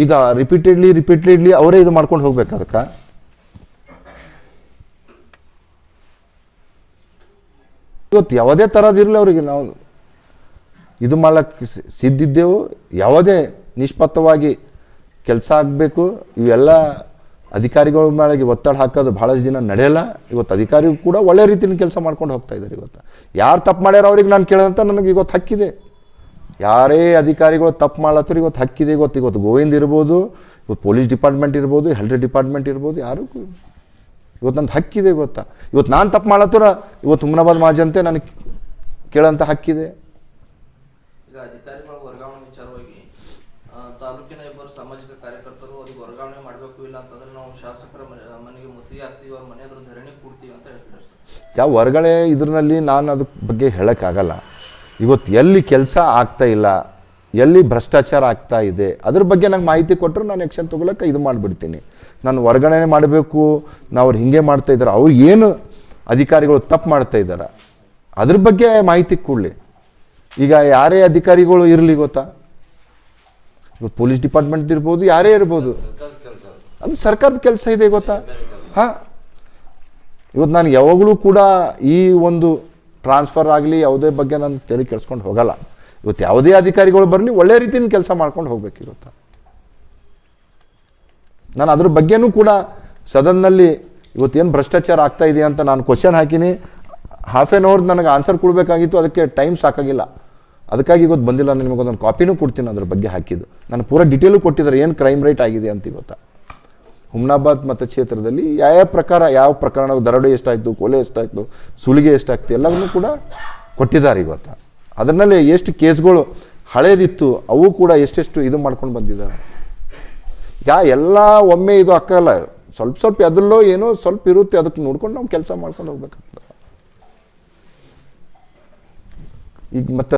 ಈಗ ರಿಪೀಟೆಡ್ಲಿ ರಿಪೀಟೆಡ್ಲಿ ಅವರೇ ಇದು ಮಾಡ್ಕೊಂಡು ಹೋಗ್ಬೇಕು ಅದಕ್ಕೆ? ಇವತ್ತು ಯಾವುದೇ ಥರದಿರಲಿ ಅವರಿಗೆ ನಾವು ಇದು ಮಾಡಕ್ಕೆ ಸಿದ್ದಿದ್ದೆವು. ಯಾವುದೇ ನಿಷ್ಪತ್ತವಾಗಿ ಕೆಲಸ ಆಗಬೇಕು. ಇವೆಲ್ಲ ಅಧಿಕಾರಿಗಳ ಮೇಲೆ ಒತ್ತಡ ಹಾಕೋದು ಭಾಳಷ್ಟು ದಿನ ನಡೆಯಲ್ಲ. ಇವತ್ತು ಅಧಿಕಾರಿಗಳು ಕೂಡ ಒಳ್ಳೆ ರೀತಿಯಲ್ಲಿ ಕೆಲಸ ಮಾಡ್ಕೊಂಡು ಹೋಗ್ತಾ ಇದ್ದಾರೆ ಇವತ್ತು. ಯಾರು ತಪ್ಪು ಮಾಡ್ಯಾರ ಅವ್ರಿಗೆ ನಾನು ಕೇಳೋದಂತ ನನಗೆ ಇವತ್ತು ಹಕ್ಕಿದೆ. ಯಾರೇ ಅಧಿಕಾರಿಗಳು ತಪ್ಪು ಮಾಡ್ಲತ್ತರ ಇವತ್ತು ಹಕ್ಕಿದೆ. ಇವತ್ತು ಇವತ್ತು ಗೋವಿಂದ್ ಇರ್ಬೋದು, ಇವತ್ತು ಪೊಲೀಸ್ ಡಿಪಾರ್ಟ್ಮೆಂಟ್ ಇರ್ಬೋದು, ಹೆಲ್ತ್ ಡಿಪಾರ್ಟ್ಮೆಂಟ್ ಇರ್ಬೋದು, ಯಾರು ಇವತ್ತು ನಂದು ಹಕ್ಕಿದೆ ಗೊತ್ತಾ. ಇವತ್ತು ನಾನು ತಪ್ಪು ಮಾಡ್ಲತ್ತರ, ಇವತ್ತು ಹುಮ್ನಾಬಾದ್ ಮಾಜಂತೆ ನನಗೆ ಕೇಳೋಂಥ ಹಕ್ಕಿದೆ ಈಗ ಅಧಿಕಾರಿಗಳ ವರ್ಗಾವಣೆ ವಿಚಾರವಾಗಿ ಆ, ತಾಲೂಕಿನ ಇಬ್ಬರು ಸಾಮಾಜಿಕ ಕಾರ್ಯಕರ್ತರು ಅವ್ರಿಗೆ ವರ್ಗಾವಣೆ ಮಾಡಬೇಕು ಇಲ್ಲ ಅಂತಂದ್ರೆ ನಾವು ಶಾಸಕರ ಮನೆ- ಮನೆಗೆ ಮುತ್ತಿಗೆ ಹಾಕ್ತೀವಿ ಅವ್ರ ಮನೆ ಎದುರು ಧರಣಿ ಕೂಡ್ತೀವಿ ಅಂತ ಹೇಳ್ತಿದ್ದಾರೆ ಸರ್ ಯಾವ ಹೊರಗಡೆ ಇದ್ರಲ್ಲಿ ನಾನು ಅದ್ರ ಬಗ್ಗೆ ಹೇಳೋಕ್ಕಾಗಲ್ಲ. ಇವತ್ತು ಎಲ್ಲಿ ಕೆಲಸ ಆಗ್ತಾ ಇಲ್ಲ, ಎಲ್ಲಿ ಭ್ರಷ್ಟಾಚಾರ ಆಗ್ತಾ ಇದೆ, ಅದ್ರ ಬಗ್ಗೆ ನಂಗೆ ಮಾಹಿತಿ ಕೊಟ್ಟರು ನಾನು ಎಕ್ಷನ್ ತೊಗೊಳಕ್ಕೆ ಇದು ಮಾಡಿಬಿಡ್ತೀನಿ. ನಾನು ಹೊರಗಡೆ ಮಾಡಬೇಕು ನಾವು ಅವ್ರು ಹಿಂಗೆ ಮಾಡ್ತಾ ಇದ್ದಾರೆ, ಅವ್ರು ಏನು ಅಧಿಕಾರಿಗಳು ತಪ್ಪು ಮಾಡ್ತಾ ಇದ್ದಾರೆ? ಅದ್ರ ಬಗ್ಗೆ ಮಾಹಿತಿ ಕೊಡಲಿ. ಈಗ ಯಾರೇ ಅಧಿಕಾರಿಗಳು ಇರಲಿ ಗೊತ್ತಾ? ಇವತ್ತು ಪೊಲೀಸ್ ಡಿಪಾರ್ಟ್ಮೆಂಟ್ ಇರ್ಬೋದು, ಯಾರೇ ಇರ್ಬೋದು. ಅದು ಸರ್ಕಾರದ ಕೆಲಸ ಇದೆ ಗೊತ್ತಾ? ಹಾಂ? ಇವತ್ತು ನಾನು ಯಾವಾಗಲೂ ಕೂಡ ಈ ಒಂದು ಟ್ರಾನ್ಸ್ಫರ್ ಆಗಲಿ, ಯಾವುದೇ ಬಗ್ಗೆ ನಾನು ತಲೆ ಕೆಡಿಸ್ಕೊಂಡು ಹೋಗಲ್ಲ. ಇವತ್ತು ಯಾವುದೇ ಅಧಿಕಾರಿಗಳು ಬರಲಿ, ಒಳ್ಳೆ ರೀತಿಯಿಂದ ಕೆಲಸ ಮಾಡ್ಕೊಂಡು ಹೋಗ್ಬೇಕು ಇವತ್ತು. ನಾನು ಅದ್ರ ಬಗ್ಗೆನೂ ಕೂಡ ಸದನ್ನಲ್ಲಿ ಇವತ್ತೇನು ಭ್ರಷ್ಟಾಚಾರ ಆಗ್ತಾ ಇದೆ ಅಂತ ನಾನು ಕ್ವಶನ್ ಹಾಕಿನಿ. ಹಾಫ್ ಆನ್ ಅವರ್ ನನಗೆ ಆನ್ಸರ್ ಕೊಡಬೇಕಾಗಿತ್ತು, ಅದಕ್ಕೆ ಟೈಮ್ ಸಾಕಾಗಿಲ್ಲ. ಅದಕ್ಕಾಗಿ ಇವತ್ತು ಬಂದಿಲ್ಲ ನಿಮಗೊಂದು ಕಾಪಿನೂ ಕೊಡ್ತೀನಿ ಅದ್ರ ಬಗ್ಗೆ ಹಾಕಿದ್ದು. ನಾನು ಪೂರ ಡಿಟೇಲು ಕೊಟ್ಟಿದ್ದಾರೆ, ಏನು ಕ್ರೈಮ್ ರೇಟ್ ಆಗಿದೆ ಅಂತ ಇವತ್ತು. ಹುಮ್ನಾಬಾದ್ ಮತಕ್ಷೇತ್ರದಲ್ಲಿ ಯಾವ ಪ್ರಕಾರ, ಯಾವ ಪ್ರಕರಣ ದರೋಡೆ ಎಷ್ಟಾಯಿತು, ಕೊಲೆ ಎಷ್ಟಾಯಿತು, ಸುಲಿಗೆ ಎಷ್ಟಾಯಿತು ಎಲ್ಲವನ್ನೂ ಕೂಡ ಕೊಟ್ಟಿದ್ದಾರೆ ಇವತ್ತು. ಅದರಲ್ಲಿ ಎಷ್ಟು ಕೇಸ್ಗಳು ಹಳೇದಿತ್ತು, ಅವು ಕೂಡ ಎಷ್ಟೆಷ್ಟು ಇದು ಮಾಡ್ಕೊಂಡು ಬಂದಿದ್ದಾರೆ. ಯಾ ಎಲ್ಲ ಒಮ್ಮೆ ಇದು ಅಕ್ಕಲ್ಲ ಸ್ವಲ್ಪ ಸ್ವಲ್ಪ ಅದರಲ್ಲೋ ಏನೋ ಸ್ವಲ್ಪ ಇರುತ್ತೆ, ಅದಕ್ಕೆ ನೋಡ್ಕೊಂಡು ನಾವು ಕೆಲಸ ಮಾಡ್ಕೊಂಡು ಹೋಗ್ಬೇಕಾಗ್ತದೆ. ಈಗ ಮತ್ತೆ